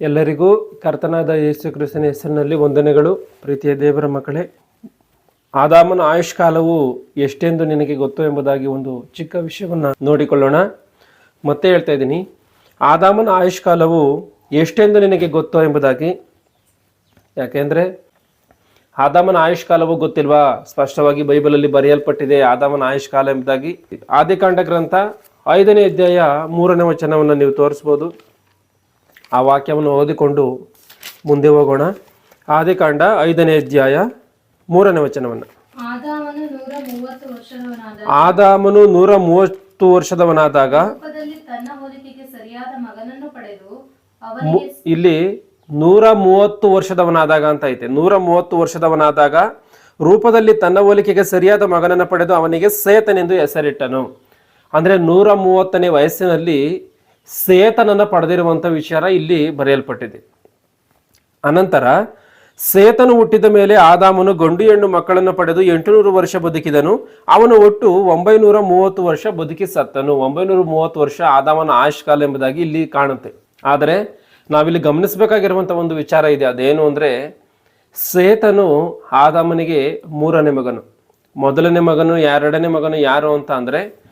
ಎಲ್ಲರಿಗೂ ಕರ್ತನಾದ ಯೇಸು ಕ್ರಿಸ್ತನ ಹೆಸರಿನಲ್ಲಿ ವಂದನೆಗಳು. ಪ್ರೀತಿಯ ದೇವರ ಮಕ್ಕಳೇ, ಆದಾಮನ ಆಯುಷ್ಕಾಲವು ಎಷ್ಟೆಂದು ನಿನಗೆ ಗೊತ್ತು ಎಂಬುದಾಗಿ ಒಂದು ಚಿಕ್ಕ ವಿಷಯವನ್ನು ನೋಡಿಕೊಳ್ಳೋಣ. ಮತ್ತೆ ಹೇಳ್ತಾ ಇದ್ದೀನಿ, ಆದಾಮನ ಆಯುಷ್ಕಾಲವು ಎಷ್ಟೆಂದು ನಿನಗೆ ಗೊತ್ತು ಎಂಬುದಾಗಿ. ಯಾಕೆಂದರೆ, ಆದಾಮನ ಆಯುಷ್ಕಾಲವು ಗೊತ್ತಿಲ್ವಾ? ಸ್ಪಷ್ಟವಾಗಿ ಬೈಬಲಲ್ಲಿ ಬರೆಯಲ್ಪಟ್ಟಿದೆ ಆದಾಮನ ಆಯುಷ್ಕಾಲ ಎಂಬುದಾಗಿ. ಆದಿಕಾಂಡ ಗ್ರಂಥ ಐದನೇ ಅಧ್ಯಾಯ ಮೂರನೇ ವಚನವನ್ನು ನೀವು ತೋರಿಸ್ಬೋದು. ಆ ವಾಕ್ಯವನ್ನು ಓದಿಕೊಂಡು ಮುಂದೆ ಹೋಗೋಣ. ಆದಿಕಾಂಡ ಐದನೇ ಅಧ್ಯಾಯ ಮೂರನೇ ವಚನವನ್ನು. ಆದಾಮನು ನೂರ ಮೂವತ್ತು ವರ್ಷದವನಾದಾಗ ಇಲ್ಲಿ ನೂರ ಮೂವತ್ತು ವರ್ಷದವನಾದಾಗ ಅಂತ ಐತೆ. ನೂರ ಮೂವತ್ತು ವರ್ಷದವನಾದಾಗ ರೂಪದಲ್ಲಿ ತನ್ನ ಹೋಲಿಕೆಗೆ ಸರಿಯಾದ ಮಗನನ್ನು ಪಡೆದು ಅವನಿಗೆ ಸೇತನೆಂದು ಹೆಸರಿಟ್ಟನು. ಅಂದ್ರೆ ನೂರ ಮೂವತ್ತನೇ ವಯಸ್ಸಿನಲ್ಲಿ ಸೇತನನ್ನ ಪಡೆದಿರುವಂಥ ವಿಚಾರ ಇಲ್ಲಿ ಬರೆಯಲ್ಪಟ್ಟಿದೆ. ಅನಂತರ, ಸೇತನು ಹುಟ್ಟಿದ ಮೇಲೆ ಆದಾಮನು ಗಂಡು ಹೆಣ್ಣು ಮಕ್ಕಳನ್ನು ಪಡೆದು ಎಂಟುನೂರು ವರ್ಷ ಬದುಕಿದನು. ಅವನು ಒಟ್ಟು ಒಂಬೈನೂರ ಮೂವತ್ತು ವರ್ಷ ಬದುಕಿ ಸತ್ತನು ಒಂಬೈನೂರ ಮೂವತ್ತು ವರ್ಷ ಆದಾಮನ ಆಯುಷ್ಕಾಲ ಎಂಬುದಾಗಿ ಇಲ್ಲಿ ಕಾಣುತ್ತೆ. ಆದರೆ, ನಾವಿಲ್ಲಿ ಗಮನಿಸಬೇಕಾಗಿರುವಂಥ ಒಂದು ವಿಚಾರ ಇದೆ. ಅದೇನು ಅಂದರೆ, ಸೇತನು ಆದಾಮನಿಗೆ ಮೂರನೇ ಮಗನು. ಮೊದಲನೇ ಮಗನು, ಎರಡನೇ ಮಗನು ಯಾರು ಅಂತ ಅಂದರೆ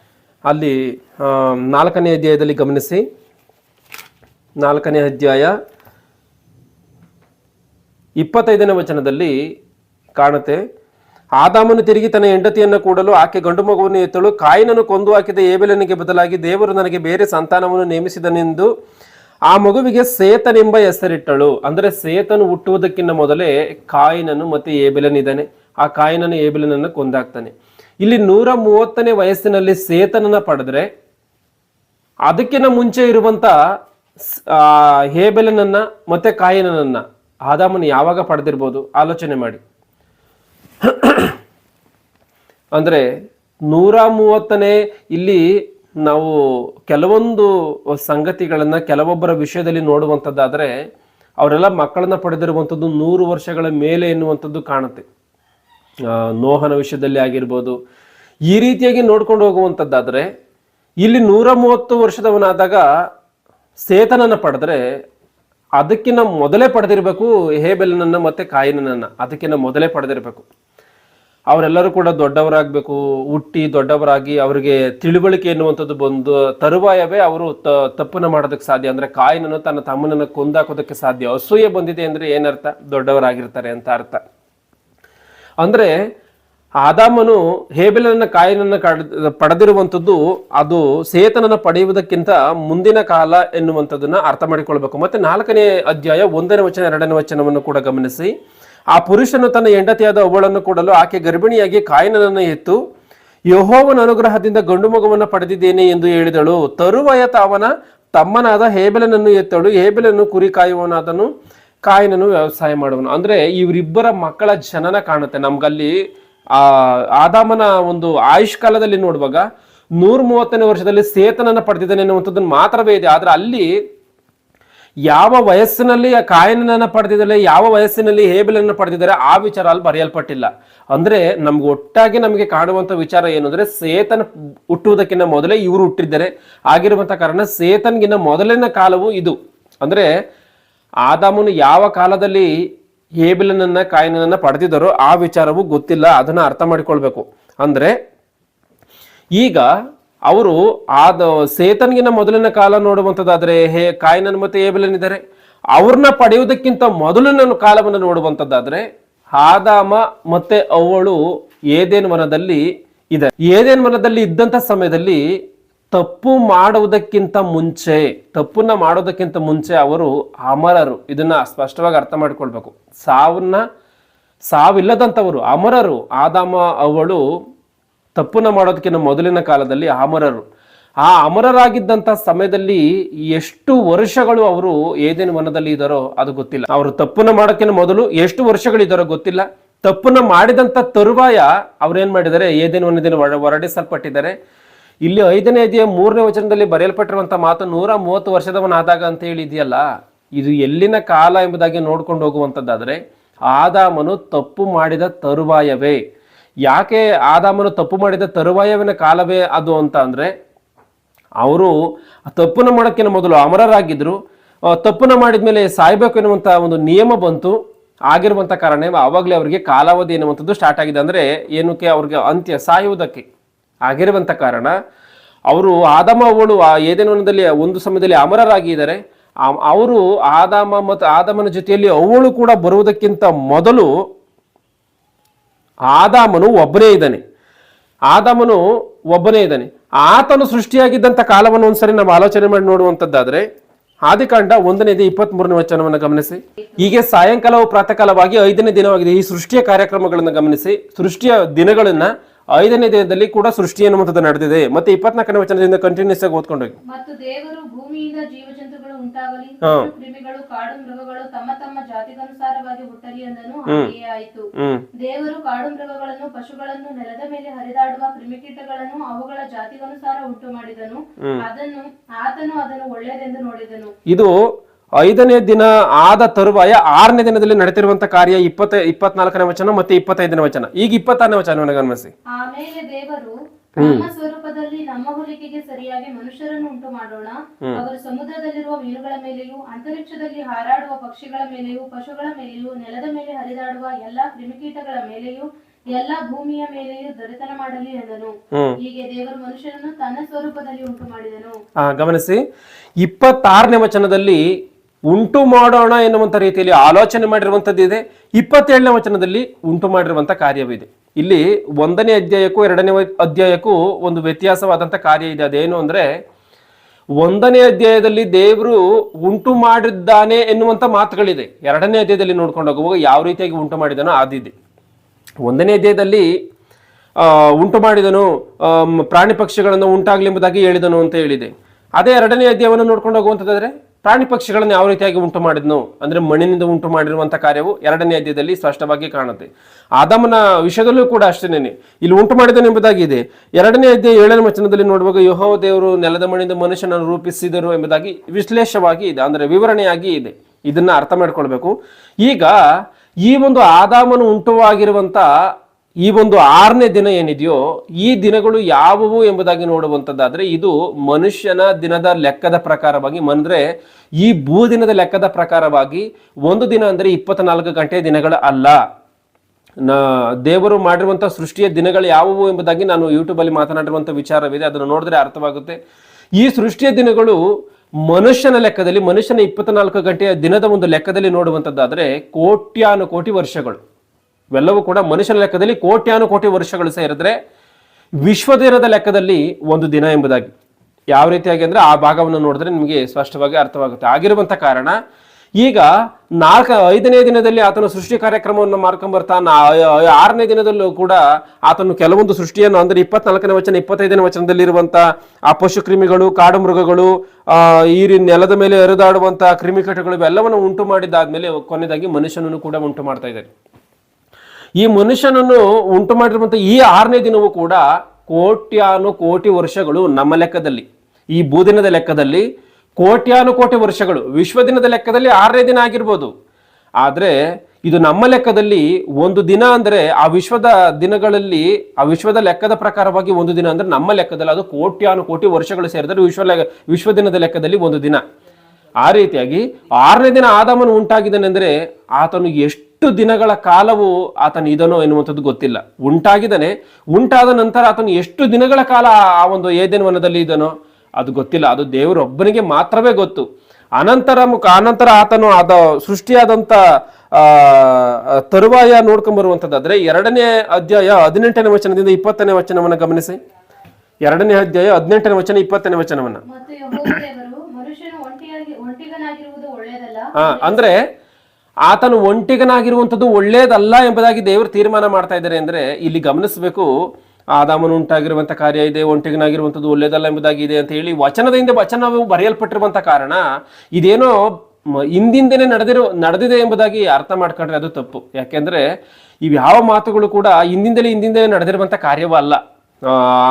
ಅಲ್ಲಿ ನಾಲ್ಕನೇ ಅಧ್ಯಾಯದಲ್ಲಿ ಗಮನಿಸಿ. ನಾಲ್ಕನೇ ಅಧ್ಯಾಯ ಇಪ್ಪತ್ತೈದನೇ ವಚನದಲ್ಲಿ ಕಾಣುತ್ತೆ. ಆದಾಮನು ತಿರುಗಿ ತನ್ನ ಹೆಂಡತಿಯನ್ನು ಕೂಡಲು ಆಕೆ ಗಂಡು ಮಗುವನ್ನು ಎತ್ತಳು ಕಾಯಿನನ್ನು ಕೊಂದು ಹಾಕಿದ ಏಬೆಲನಿಗೆ ಬದಲಾಗಿ ದೇವರು ನನಗೆ ಬೇರೆ ಸಂತಾನವನ್ನು ನೇಮಿಸಿದನೆಂದು ಆ ಮಗುವಿಗೆ ಸೇತನೆಂಬ ಹೆಸರಿಟ್ಟಳು. ಅಂದರೆ ಸೇತನು ಹುಟ್ಟುವುದಕ್ಕಿಂತ ಮೊದಲೇ ಕಾಯಿನನು ಮತ್ತೆ ಏಬೆಲನಿದ್ದಾನೆ. ಆ ಕಾಯಿನನು ಏಬೆಲನನ್ನು ಕೊಂದಾಕ್ತಾನೆ. ಇಲ್ಲಿ ನೂರ ಮೂವತ್ತನೇ ವಯಸ್ಸಿನಲ್ಲಿ ಸೇತನನ ಪಡೆದ್ರೆ ಅದಕ್ಕಿಂತ ಮುಂಚೆ ಇರುವಂತ ಹೇಬೆಲನನ್ನ ಮತ್ತೆ ಕಾಯಿನನನ್ನ ಆದಾಮನ ಯಾವಾಗ ಪಡೆದಿರ್ಬೋದು ಆಲೋಚನೆ ಮಾಡಿ. ಅಂದ್ರೆ ನೂರ ಮೂವತ್ತನೇ ಇಲ್ಲಿ ನಾವು ಕೆಲವೊಂದು ಸಂಗತಿಗಳನ್ನ ಕೆಲವೊಬ್ಬರ ವಿಷಯದಲ್ಲಿ ನೋಡುವಂಥದ್ದಾದ್ರೆ ಅವರೆಲ್ಲ ಮಕ್ಕಳನ್ನ ಪಡೆದಿರುವಂಥದ್ದು ನೂರು ವರ್ಷಗಳ ಮೇಲೆ ಎನ್ನುವಂಥದ್ದು ಕಾಣುತ್ತೆ. ನೋಹನ ವಿಷಯದಲ್ಲಿ ಆಗಿರ್ಬೋದು, ಈ ರೀತಿಯಾಗಿ ನೋಡ್ಕೊಂಡು ಹೋಗುವಂಥದ್ದಾದರೆ, ಇಲ್ಲಿ ನೂರ ಮೂವತ್ತು ವರ್ಷದವನಾದಾಗ ಸೇತನನ್ನು ಪಡೆದ್ರೆ ಅದಕ್ಕಿಂತ ಮೊದಲೇ ಪಡೆದಿರಬೇಕು ಹೇಬೆಲನನ್ನು ಮತ್ತು ಕಾಯಿನನ್ನು ಅದಕ್ಕಿಂತ ಮೊದಲೇ ಪಡೆದಿರಬೇಕು. ಅವರೆಲ್ಲರೂ ಕೂಡ ದೊಡ್ಡವರಾಗಬೇಕು, ಹುಟ್ಟಿ ದೊಡ್ಡವರಾಗಿ ಅವರಿಗೆ ತಿಳುವಳಿಕೆ ಎನ್ನುವಂಥದ್ದು ಬಂದು ತರುವಾಯವೇ ಅವರು ತ, ತಪ್ಪನ್ನು ಮಾಡೋದಕ್ಕೆ ಸಾಧ್ಯ. ಅಂದರೆ ಕಾಯಿನನ್ನು ತನ್ನ ತಮ್ಮನನ್ನು ಕೊಂದಾಕೋದಕ್ಕೆ ಸಾಧ್ಯ. ಅಸೂಯೆ ಬಂದಿದೆ ಅಂದರೆ ಏನರ್ಥ? ದೊಡ್ಡವರಾಗಿರ್ತಾರೆ ಅಂತ ಅರ್ಥ. ಅಂದ್ರೆ ಆದಾಮನು ಹೇಬೆಲನ ಕಾಯಿಲನ್ನು ಕಡ್- ಪಡೆದಿರುವಂಥದ್ದು ಅದು ಸೇತನನ್ನು ಪಡೆಯುವುದಕ್ಕಿಂತ ಮುಂದಿನ ಕಾಲ ಎನ್ನುವಂಥದ್ದನ್ನ ಅರ್ಥ ಮಾಡಿಕೊಳ್ಬೇಕು. ಮತ್ತೆ ನಾಲ್ಕನೇ ಅಧ್ಯಾಯ ಒಂದನೇ ವಚನ, ಎರಡನೇ ವಚನವನ್ನು ಕೂಡ ಗಮನಿಸಿ. ಆ ಪುರುಷನು ತನ್ನ ಹೆಂಡತಿಯಾದ ಅವಳನ್ನು ಕೊಡಲು ಆಕೆ ಗರ್ಭಿಣಿಯಾಗಿ ಕಾಯಿನನ್ನು ಎತ್ತು ಯಹೋವನ ಅನುಗ್ರಹದಿಂದ ಗಂಡು ಮಗುವನ್ನು ಪಡೆದಿದ್ದೇನೆ ಎಂದು ಹೇಳಿದಳು. ತರುವಾಯ ತಾವನ ತಮ್ಮನಾದ ಹೇಬೆಲನನ್ನು ಎತ್ತಳು. ಹೇಬೆಲನ್ನು ಕುರಿ ಕಾಯುವನಾದನು ಕಾಯಿನನು ವ್ಯವಸಾಯ ಮಾಡುವನು. ಅಂದ್ರೆ ಇವರಿಬ್ಬರ ಮಕ್ಕಳ ಜನನ ಕಾಣುತ್ತೆ. ನಮ್ಗಲ್ಲಿ, ಆ, ಆದಾಮನ ಒಂದು ಆಯುಷ್ ಕಾಲದಲ್ಲಿ ನೋಡುವಾಗ ನೂರ ಮೂವತ್ತನೇ ವರ್ಷದಲ್ಲಿ ಸೇತನನ್ನ ಪಡೆದಿದ್ದಾನೆ ಅನ್ನುವಂಥದ್ದನ್ನು ಮಾತ್ರವೇ ಇದೆ. ಆದ್ರೆ ಅಲ್ಲಿ ಯಾವ ವಯಸ್ಸಿನಲ್ಲಿ ಕಾಯನನ್ನ ಪಡೆದಿದ್ದಾರೆ ಯಾವ ವಯಸ್ಸಿನಲ್ಲಿ ಹೇಬಲನ್ನು ಪಡೆದಿದ್ದಾರೆ ಆ ವಿಚಾರ ಅಲ್ಲಿ ಬರೆಯಲ್ಪಟ್ಟಿಲ್ಲ. ಅಂದ್ರೆ ನಮ್ಗೆ ಒಟ್ಟಾಗಿ ನಮಗೆ ಕಾಣುವಂತ ವಿಚಾರ ಏನು ಅಂದ್ರೆ ಸೇತನ ಹುಟ್ಟುವುದಕ್ಕಿಂತ ಮೊದಲೇ ಇವರು ಹುಟ್ಟಿದ್ದಾರೆ. ಆಗಿರುವಂತ ಕಾರಣ ಸೇತನ್ಗಿನ್ನ ಮೊದಲಿನ ಕಾಲವು ಇದು. ಅಂದ್ರೆ ಆದಾಮನು ಯಾವ ಕಾಲದಲ್ಲಿ ಏಬಿಲನನ್ನ ಕಾಯಿನನ್ನ ಪಡೆದಿದ್ದಾರೋ ಆ ವಿಚಾರವು ಗೊತ್ತಿಲ್ಲ, ಅದನ್ನ ಅರ್ಥ ಮಾಡಿಕೊಳ್ಬೇಕು. ಅಂದ್ರೆ, ಈಗ ಅವರು ಆದ, ಸೇತನ್ಗಿನ ಮೊದಲಿನ ಕಾಲ ನೋಡುವಂಥದ್ದಾದ್ರೆ, ಹೇ, ಕಾಯಿನನ್ ಮತ್ತೆ ಏಬೆಲನಿದ್ದಾರೆ ಅವ್ರನ್ನ ಪಡೆಯುವುದಕ್ಕಿಂತ ಮೊದಲಿನ ಕಾಲವನ್ನು ನೋಡುವಂಥದ್ದಾದ್ರೆ, ಆದಾಮ ಮತ್ತೆ ಅವಳು ಏದೇನ್ ವನದಲ್ಲಿ ಇದೆ ಏದೇನ್ ವನದಲ್ಲಿ ಇದ್ದಂತ ಸಮಯದಲ್ಲಿ ತಪ್ಪು ಮಾಡುವುದಕ್ಕಿಂತ ಮುಂಚೆ, ತಪ್ಪನ್ನ ಮಾಡೋದಕ್ಕಿಂತ ಮುಂಚೆ ಅವರು ಅಮರರು. ಇದನ್ನ ಸ್ಪಷ್ಟವಾಗಿ ಅರ್ಥ ಮಾಡ್ಕೊಳ್ಬೇಕು. ಸಾವನ್ನ ಸಾವಿಲ್ಲದಂಥವರು, ಅಮರರು. ಆದಾಮ ಅವಳು ತಪ್ಪನ್ನ ಮಾಡೋದಕ್ಕಿಂತ ಮೊದಲಿನ ಕಾಲದಲ್ಲಿ ಅಮರರು. ಆ ಅಮರರಾಗಿದ್ದಂಥ ಸಮಯದಲ್ಲಿ ಎಷ್ಟು ವರ್ಷಗಳು ಅವರು ಏದೇನು ವನದಲ್ಲಿ ಇದ್ದಾರೋ ಅದು ಗೊತ್ತಿಲ್ಲ. ಅವರು ತಪ್ಪನ್ನ ಮಾಡೋಕ್ಕಿಂತ ಮೊದಲು ಎಷ್ಟು ವರ್ಷಗಳಿದ್ದಾರೋ ಗೊತ್ತಿಲ್ಲ. ತಪ್ಪನ್ನ ಮಾಡಿದಂಥ ತರುವಾಯ ಅವ್ರೇನ್ ಮಾಡಿದ್ದಾರೆ? ಏದೇನು ಹೊರ- ಹೊರಡಿಸಲ್ಪಟ್ಟಿದ್ದಾರೆ ಇಲ್ಲಿ ಐದನೇ ಅಧ್ಯಾಯ ಮೂರನೇ ವಚನದಲ್ಲಿ ಬರೆಯಲ್ಪಟ್ಟಿರುವಂಥ ಮಾತು ನೂರ ಮೂವತ್ತು ವರ್ಷದವನಾದಾಗ ಅಂತ ಹೇಳಿದೆಯಲ್ಲ ಇದು ಎಲ್ಲಿನ ಕಾಲ ಎಂಬುದಾಗಿ ನೋಡ್ಕೊಂಡು ಹೋಗುವಂಥದ್ದಾದರೆ ಆದಾಮನು ತಪ್ಪು ಮಾಡಿದ ತರುವಾಯವೇ. ಯಾಕೆ ಆದಾಮನು ತಪ್ಪು ಮಾಡಿದ ತರುವಾಯವಿನ ಕಾಲವೇ ಅದು ಅಂತ ಅಂದರೆ ಅವರು ತಪ್ಪನ್ನು ಮಾಡೋಕ್ಕಿಂತ ಮೊದಲು ಅಮರರಾಗಿದ್ರು ತಪ್ಪನ್ನು ಮಾಡಿದ ಮೇಲೆ ಸಾಯ್ಬೇಕು ಎನ್ನುವಂಥ ಒಂದು ನಿಯಮ ಬಂತು. ಆಗಿರುವಂಥ ಕಾರಣ ಆವಾಗಲೇ ಅವರಿಗೆ ಕಾಲಾವಧಿ ಎನ್ನುವಂಥದ್ದು ಸ್ಟಾರ್ಟ್ ಆಗಿದೆ ಅಂದ್ರೆ ಏನಕ್ಕೆ ಅವ್ರಿಗೆ ಅಂತ್ಯ ಸಾಯುವುದಕ್ಕೆ. ಆಗಿರುವಂತ ಕಾರಣ ಅವರು ಆದಮ ಅವಳು, ಆ ಒಂದು ಸಮಯದಲ್ಲಿ ಅಮರರಾಗಿದ್ದಾರೆ. ಅವರು ಆದಾಮ ಮತ್ತು ಆದಮನ ಜೊತೆಯಲ್ಲಿ ಅವಳು ಕೂಡ ಬರುವುದಕ್ಕಿಂತ ಮೊದಲು ಆದಾಮನು ಒಬ್ಬನೇ ಇದ್ದಾನೆ. ಆದಾಮನು ಒಬ್ಬನೇ ಇದ್ದಾನೆ. ಆತನು ಸೃಷ್ಟಿಯಾಗಿದ್ದಂಥ ಕಾಲವನ್ನು ಒಂದ್ಸರಿ ನಾವು ಆಲೋಚನೆ ಮಾಡಿ ನೋಡುವಂಥದ್ದಾದರೆ ಆದಿಕಾಂಡ ಒಂದನೇದು ಇಪ್ಪತ್ತ್ ಮೂರನೇ ವಚನವನ್ನು ಗಮನಿಸಿ. ಹೀಗೆ ಸಾಯಂಕಾಲವು ಪ್ರಾತಃ ಕಾಲವಾಗಿ ಐದನೇ ದಿನವಾಗಿದೆ. ಈ ಸೃಷ್ಟಿಯ ಕಾರ್ಯಕ್ರಮಗಳನ್ನು ಗಮನಿಸಿ. ಸೃಷ್ಟಿಯ ದಿನಗಳನ್ನ ಐದನೇ ದಿನದಲ್ಲಿ ಕೂಡ ಸೃಷ್ಟಿ ಅನ್ನುವಂಥದ್ದು ನಡೆದಿದೆ. ಮತ್ತೆ ಇಪ್ಪತ್ನಾಲ್ಕನೇ ವಚನದಿಂದ ಕಂಟಿನ್ಯೂಸ್ ಆಗಿ ಓದ್ಕೊಂಡು ಹೋಗಿ ಮತ್ತು ದೇವರು ಭೂಮಿಯಿಂದ ಜೀವಜಂತುಗಳು ಉಂಟಾಗಲಿ. ಕ್ರಿಮಿಗಳು ಕಾಡು ಮೃಗಗಳು ತಮ್ಮ ತಮ್ಮ ಜಾತಿಗನುಸಾರವಾಗಿ ಹುಟ್ಟಲಿ ಅಂದನು. ಹಾಗೆಯೇ ಆಯಿತು. ದೇವರು ಕಾಡು ಮೃಗಗಳನ್ನು ಪಶುಗಳನ್ನು ನೆಲದ ಮೇಲೆ ಹರಿದಾಡುವ ಕ್ರಿಮಿಕೀಟಗಳನ್ನು ಅವುಗಳ ಜಾತಿಗನುಸಾರ ಉಂಟು ಮಾಡಿದನು ಅದನ್ನು ಆತನು ಅದನ್ನು ಒಳ್ಳೆಯದೆಂದು ನೋಡಿದನು. ಇದು ಐದನೇ ದಿನ ಆದ ತರುವಾಯ ಆರನೇ ದಿನದಲ್ಲಿ ನಡೆತಿರುವಂತ ಕಾರ್ಯ ಇಪ್ಪತ್ತ ಇಪ್ಪತ್ನಾಲ್ಕನೇ ವಚನ ಮತ್ತೆ ಇಪ್ಪತ್ತೈದನೇ ವಚನ. ಈಗ ಇಪ್ಪತ್ತಾರನೇ ವಚನವನ್ನು ಗಮನಿಸಿ ಆಮೇಲೆ ದೇವರು ನಮ್ಮ ಸ್ವರೂಪದಲ್ಲಿ ನಮ್ಮ ಹೋಲಿಕೆಗೆ ಸರಿಯಾಗಿ ಮನುಷ್ಯರನ್ನು ಉಂಟು ಮಾಡೋಣ. ಅವರು ಸಮುದ್ರದಲ್ಲಿರುವ ಮೀನುಗಳ ಮೇಲೆಯೂ ಅಂತರಿಕ್ಷದಲ್ಲಿ ಹಾರಾಡುವ ಪಕ್ಷಿಗಳ ಮೇಲೆಯೂ ಪಶುಗಳ ಮೇಲೆಯೂ ನೆಲದ ಮೇಲೆ ಹರಿದಾಡುವ ಎಲ್ಲಾ ಕ್ರಿಮಿಕೀಟಗಳ ಮೇಲೆಯೂ ಎಲ್ಲಾ ಭೂಮಿಯ ಮೇಲೆಯೂ ದೊರೆತನ ಮಾಡಲಿ ಎಂದನು ಹೀಗೆ ದೇವರು ಮನುಷ್ಯರನ್ನು ತನ್ನ ಸ್ವರೂಪದಲ್ಲಿ ಉಂಟು ಮಾಡಿದನು. ಗಮನಿಸಿ. ಇಪ್ಪತ್ತಾರನೇ ವಚನದಲ್ಲಿ ಉಂಟು ಮಾಡೋಣ ಎನ್ನುವಂಥ ರೀತಿಯಲ್ಲಿ ಆಲೋಚನೆ ಮಾಡಿರುವಂಥದ್ದು ಇದೆ. ಇಪ್ಪತ್ತೇಳನೇ ವಚನದಲ್ಲಿ ಉಂಟು ಮಾಡಿರುವಂಥ ಕಾರ್ಯವಿದೆ. ಇಲ್ಲಿ ಒಂದನೇ ಅಧ್ಯಾಯಕ್ಕೂ ಎರಡನೇ ಅಧ್ಯಾಯಕ್ಕೂ ಒಂದು ವ್ಯತ್ಯಾಸವಾದಂತ ಕಾರ್ಯ ಇದೆ. ಅದೇನು ಅಂದ್ರೆ, ಒಂದನೇ ಅಧ್ಯಾಯದಲ್ಲಿ ದೇವರು ಉಂಟು ಮಾಡಿದ್ದಾನೆ ಎನ್ನುವಂಥ ಮಾತುಗಳಿದೆ. ಎರಡನೇ ಅಧ್ಯಾಯದಲ್ಲಿ ನೋಡ್ಕೊಂಡು ಹೋಗುವಾಗ ಯಾವ ರೀತಿಯಾಗಿ ಉಂಟು ಮಾಡಿದನೋ ಅದಿದೆ ಒಂದನೇ ಅಧ್ಯಾಯದಲ್ಲಿ ಉಂಟು ಮಾಡಿದನು ಪ್ರಾಣಿ ಪಕ್ಷಿಗಳನ್ನು ಉಂಟಾಗ್ಲಿ ಎಂಬುದಾಗಿ ಹೇಳಿದನು ಅಂತ ಹೇಳಿದೆ. ಅದೇ ಎರಡನೇ ಅಧ್ಯಾಯವನ್ನು ನೋಡ್ಕೊಂಡು ಹೋಗುವಂಥದ್ದಾದ್ರೆ ಪ್ರಾಣಿ ಪಕ್ಷಿಗಳನ್ನು ಯಾವ ರೀತಿಯಾಗಿ ಉಂಟು ಮಾಡಿದ್ನು, ಅಂದರೆ ಮಣ್ಣಿನಿಂದ ಉಂಟು ಮಾಡಿರುವಂಥ ಕಾರ್ಯವು ಎರಡನೇ ಅಧ್ಯಾಯದಲ್ಲಿ ಸ್ಪಷ್ಟವಾಗಿ ಕಾಣುತ್ತೆ. ಆದಮನ ವಿಷಯದಲ್ಲೂ ಕೂಡ ಅಷ್ಟೇನೆ ಇಲ್ಲಿ ಉಂಟು ಮಾಡಿದನು ಎಂಬುದಾಗಿದೆ ಎರಡನೇ ಅಧ್ಯಾಯ ಏಳನೇ ವಚನದಲ್ಲಿ ನೋಡುವಾಗ ಯಹೋ ದೇವರು ನೆಲದ ಮಣ್ಣಿಂದ ಮನುಷ್ಯನನ್ನು ರೂಪಿಸಿದರು ಎಂಬುದಾಗಿ ವಿಶ್ಲೇಷವಾಗಿ ಇದೆ, ಅಂದರೆ ವಿವರಣೆಯಾಗಿ ಇದೆ. ಇದನ್ನ ಅರ್ಥ ಮಾಡ್ಕೊಳ್ಬೇಕು. ಈಗ ಈ ಒಂದು ಆದಾಮನು ಉಂಟುವಾಗಿರುವಂತ ಈ ಒಂದು ಆರನೇ ದಿನ ಏನಿದೆಯೋ, ಈ ದಿನಗಳು ಯಾವುವು ಎಂಬುದಾಗಿ ನೋಡುವಂಥದ್ದಾದ್ರೆ, ಇದು ಮನುಷ್ಯನ ದಿನದ ಲೆಕ್ಕದ ಪ್ರಕಾರವಾಗಿ ಅಂದ್ರೆ ಈ ಭೂ ದಿನದ ಲೆಕ್ಕದ ಪ್ರಕಾರವಾಗಿ ಒಂದು ದಿನ ಅಂದ್ರೆ ಇಪ್ಪತ್ನಾಲ್ಕು ಗಂಟೆ ದಿನಗಳ ಅಲ್ಲ. ದೇವರು ಮಾಡಿರುವಂಥ ಸೃಷ್ಟಿಯ ದಿನಗಳು ಯಾವುವು ಎಂಬುದಾಗಿ ನಾನು ಯೂಟ್ಯೂಬಲ್ಲಿ ಮಾತನಾಡಿರುವಂಥ ವಿಚಾರವಿದೆ. ಅದನ್ನು ನೋಡಿದ್ರೆ ಅರ್ಥವಾಗುತ್ತೆ. ಈ ಸೃಷ್ಟಿಯ ದಿನಗಳು ಮನುಷ್ಯನ ಲೆಕ್ಕದಲ್ಲಿ, ಮನುಷ್ಯನ ಇಪ್ಪತ್ನಾಲ್ಕು ಗಂಟೆಯ ದಿನದ ಒಂದು ಲೆಕ್ಕದಲ್ಲಿ ನೋಡುವಂಥದ್ದಾದರೆ ಕೋಟ್ಯಾನು ಕೋಟಿ ವರ್ಷಗಳು. ಇವೆಲ್ಲವೂ ಕೂಡ ಮನುಷ್ಯನ ಲೆಕ್ಕದಲ್ಲಿ ಕೋಟ್ಯಾನು ಕೋಟಿ ವರ್ಷಗಳು ಸೇರಿದ್ರೆ ವಿಶ್ವದಿನದ ಲೆಕ್ಕದಲ್ಲಿ ಒಂದು ದಿನ ಎಂಬುದಾಗಿ. ಯಾವ ರೀತಿಯಾಗಿ ಅಂದ್ರೆ ಆ ಭಾಗವನ್ನು ನೋಡಿದ್ರೆ ನಿಮಗೆ ಸ್ಪಷ್ಟವಾಗಿ ಅರ್ಥವಾಗುತ್ತೆ. ಆಗಿರುವಂತ ಕಾರಣ, ಈಗ ನಾಲ್ಕ, ಐದನೇ ದಿನದಲ್ಲಿ ಆತನ ಸೃಷ್ಟಿ ಕಾರ್ಯಕ್ರಮವನ್ನು ಮಾಡ್ಕೊಂಡ್ ಬರ್ತಾ ನಾ- ಆರನೇ ದಿನದಲ್ಲೂ ಕೂಡ ಆತನು ಕೆಲವೊಂದು ಸೃಷ್ಟಿಯನ್ನು ಅಂದ್ರೆ ಇಪ್ಪತ್ನಾಲ್ಕನೇ ವಚನ, ಇಪ್ಪತ್ತೈದನೇ ವಚನದಲ್ಲಿರುವಂತ ಆ ಪಶು ಕ್ರಿಮಿಗಳು ಕಾಡು ಮೃಗಗಳು ಈ ನೆಲದ ಮೇಲೆ ಹರಿದಾಡುವಂತ ಕ್ರಿಮಿಕಟಗಳು ಇವೆಲ್ಲವನ್ನು ಉಂಟು ಮಾಡಿದ್ದಾದ್ಮೇಲೆ ಕೊನೆಯದಾಗಿ ಮನುಷ್ಯನನ್ನು ಕೂಡ ಉಂಟು ಮಾಡ್ತಾ ಇದ್ದಾರೆ. ಈ ಮನುಷ್ಯನನ್ನು ಉಂಟು ಮಾಡಿರುವಂಥ ಈ ಆರನೇ ದಿನವೂ ಕೂಡ ಕೋಟ್ಯಾನು ಕೋಟಿ ವರ್ಷಗಳು ನಮ್ಮ ಲೆಕ್ಕದಲ್ಲಿ, ಈ ಭೂದಿನದ ಲೆಕ್ಕದಲ್ಲಿ ಕೋಟ್ಯಾನು ಕೋಟಿ ವರ್ಷಗಳು, ವಿಶ್ವದಿನದ ಲೆಕ್ಕದಲ್ಲಿ ಆರನೇ ದಿನ ಆಗಿರ್ಬೋದು. ಆದರೆ ಇದು ನಮ್ಮ ಲೆಕ್ಕದಲ್ಲಿ ಒಂದು ದಿನ ಅಂದರೆ ಆ ವಿಶ್ವದ ದಿನಗಳಲ್ಲಿ, ಆ ವಿಶ್ವದ ಲೆಕ್ಕದ ಪ್ರಕಾರವಾಗಿ ಒಂದು ದಿನ ಅಂದರೆ ನಮ್ಮ ಲೆಕ್ಕದಲ್ಲಿ ಅದು ಕೋಟ್ಯಾನು ಕೋಟಿ ವರ್ಷಗಳು ಸೇರಿದರೆ ವಿಶ್ವ ವಿಶ್ವದಿನದ ಲೆಕ್ಕದಲ್ಲಿ ಒಂದು ದಿನ. ಆ ರೀತಿಯಾಗಿ ಆರನೇ ದಿನ ಆದಾಮನು ಉಂಟಾಗಿದ್ದಾನೆಂದ್ರೆ ಆತನು ಎಷ್ಟು ದಿನಗಳ ಕಾಲವು ಆತನು ಇದನೋ ಎನ್ನುವಂಥದ್ದು ಗೊತ್ತಿಲ್ಲ. ಉಂಟಾಗಿದ್ದಾನೆ, ಉಂಟಾದ ನಂತರ ಆತನು ಎಷ್ಟು ದಿನಗಳ ಕಾಲ ಆ- ಒಂದು ಏದೇನು ವನದಲ್ಲಿ ಇದನೋ ಅದು ಗೊತ್ತಿಲ್ಲ. ಅದು ದೇವರೊಬ್ಬನಿಗೆ ಮಾತ್ರವೇ ಗೊತ್ತು. ಅನಂತರ ಮುಖ, ಅನಂತರ ಆತನು ಅದ ಸೃಷ್ಟಿಯಾದಂತ ಆ ತರುವಾಯ ನೋಡ್ಕೊಂಡ್ ಬರುವಂತದ್ದಾದ್ರೆ ಎರಡನೇ ಅಧ್ಯಾಯ ಹದಿನೆಂಟನೇ ವಚನದಿಂದ ಇಪ್ಪತ್ತನೇ ವಚನವನ್ನ ಗಮನಿಸಿ. ಎರಡನೇ ಅಧ್ಯಾಯ ಹದಿನೆಂಟನೇ ವಚನ, ಇಪ್ಪತ್ತನೇ ವಚನವನ್ನ ಮತ್ತು ಯೆಹೋವ ದೇವರು ಮನುಷ್ಯನು ಒಂಟಿಯಾಗಿ ಒಂಟಿಗನಾಗಿರುವುದು ಒಳ್ಳೆಯದಲ್ಲ ಆ, ಅಂದ್ರೆ ಆತನು ಒಂಟಿಗನಾಗಿರುವಂಥದ್ದು ಒಳ್ಳೇದಲ್ಲ ಎಂಬುದಾಗಿ ದೇವರು ತೀರ್ಮಾನ ಮಾಡ್ತಾ ಇದ್ದಾರೆ ಅಂದ್ರೆ ಇಲ್ಲಿ ಗಮನಿಸಬೇಕು, ಆದಾಮನು ಉಂಟಾಗಿರುವಂತ ಕಾರ್ಯ ಇದೆ, ಒಂಟಿಗನಾಗಿರುವಂಥದ್ದು ಒಳ್ಳೇದಲ್ಲ ಎಂಬುದಾಗಿ ಇದೆ ಅಂತ ಹೇಳಿ ವಚನದಿಂದ ವಚನವು ಬರೆಯಲ್ಪಟ್ಟಿರುವಂತ ಕಾರಣ ಇದೇನೋ ಹಿಂದಿಂದನೇ ನಡೆದಿರೋ, ನಡೆದಿದೆ ಎಂಬುದಾಗಿ ಅರ್ಥ ಮಾಡ್ಕೊಂಡ್ರೆ ಅದು ತಪ್ಪು. ಯಾಕೆಂದ್ರೆ ಇವ್ ಯಾವ ಮಾತುಗಳು ಕೂಡ ಹಿಂದಿಂದಲೇ ಹಿಂದಿಂದಲೇ ನಡೆದಿರುವಂತ ಕಾರ್ಯವಲ್ಲ.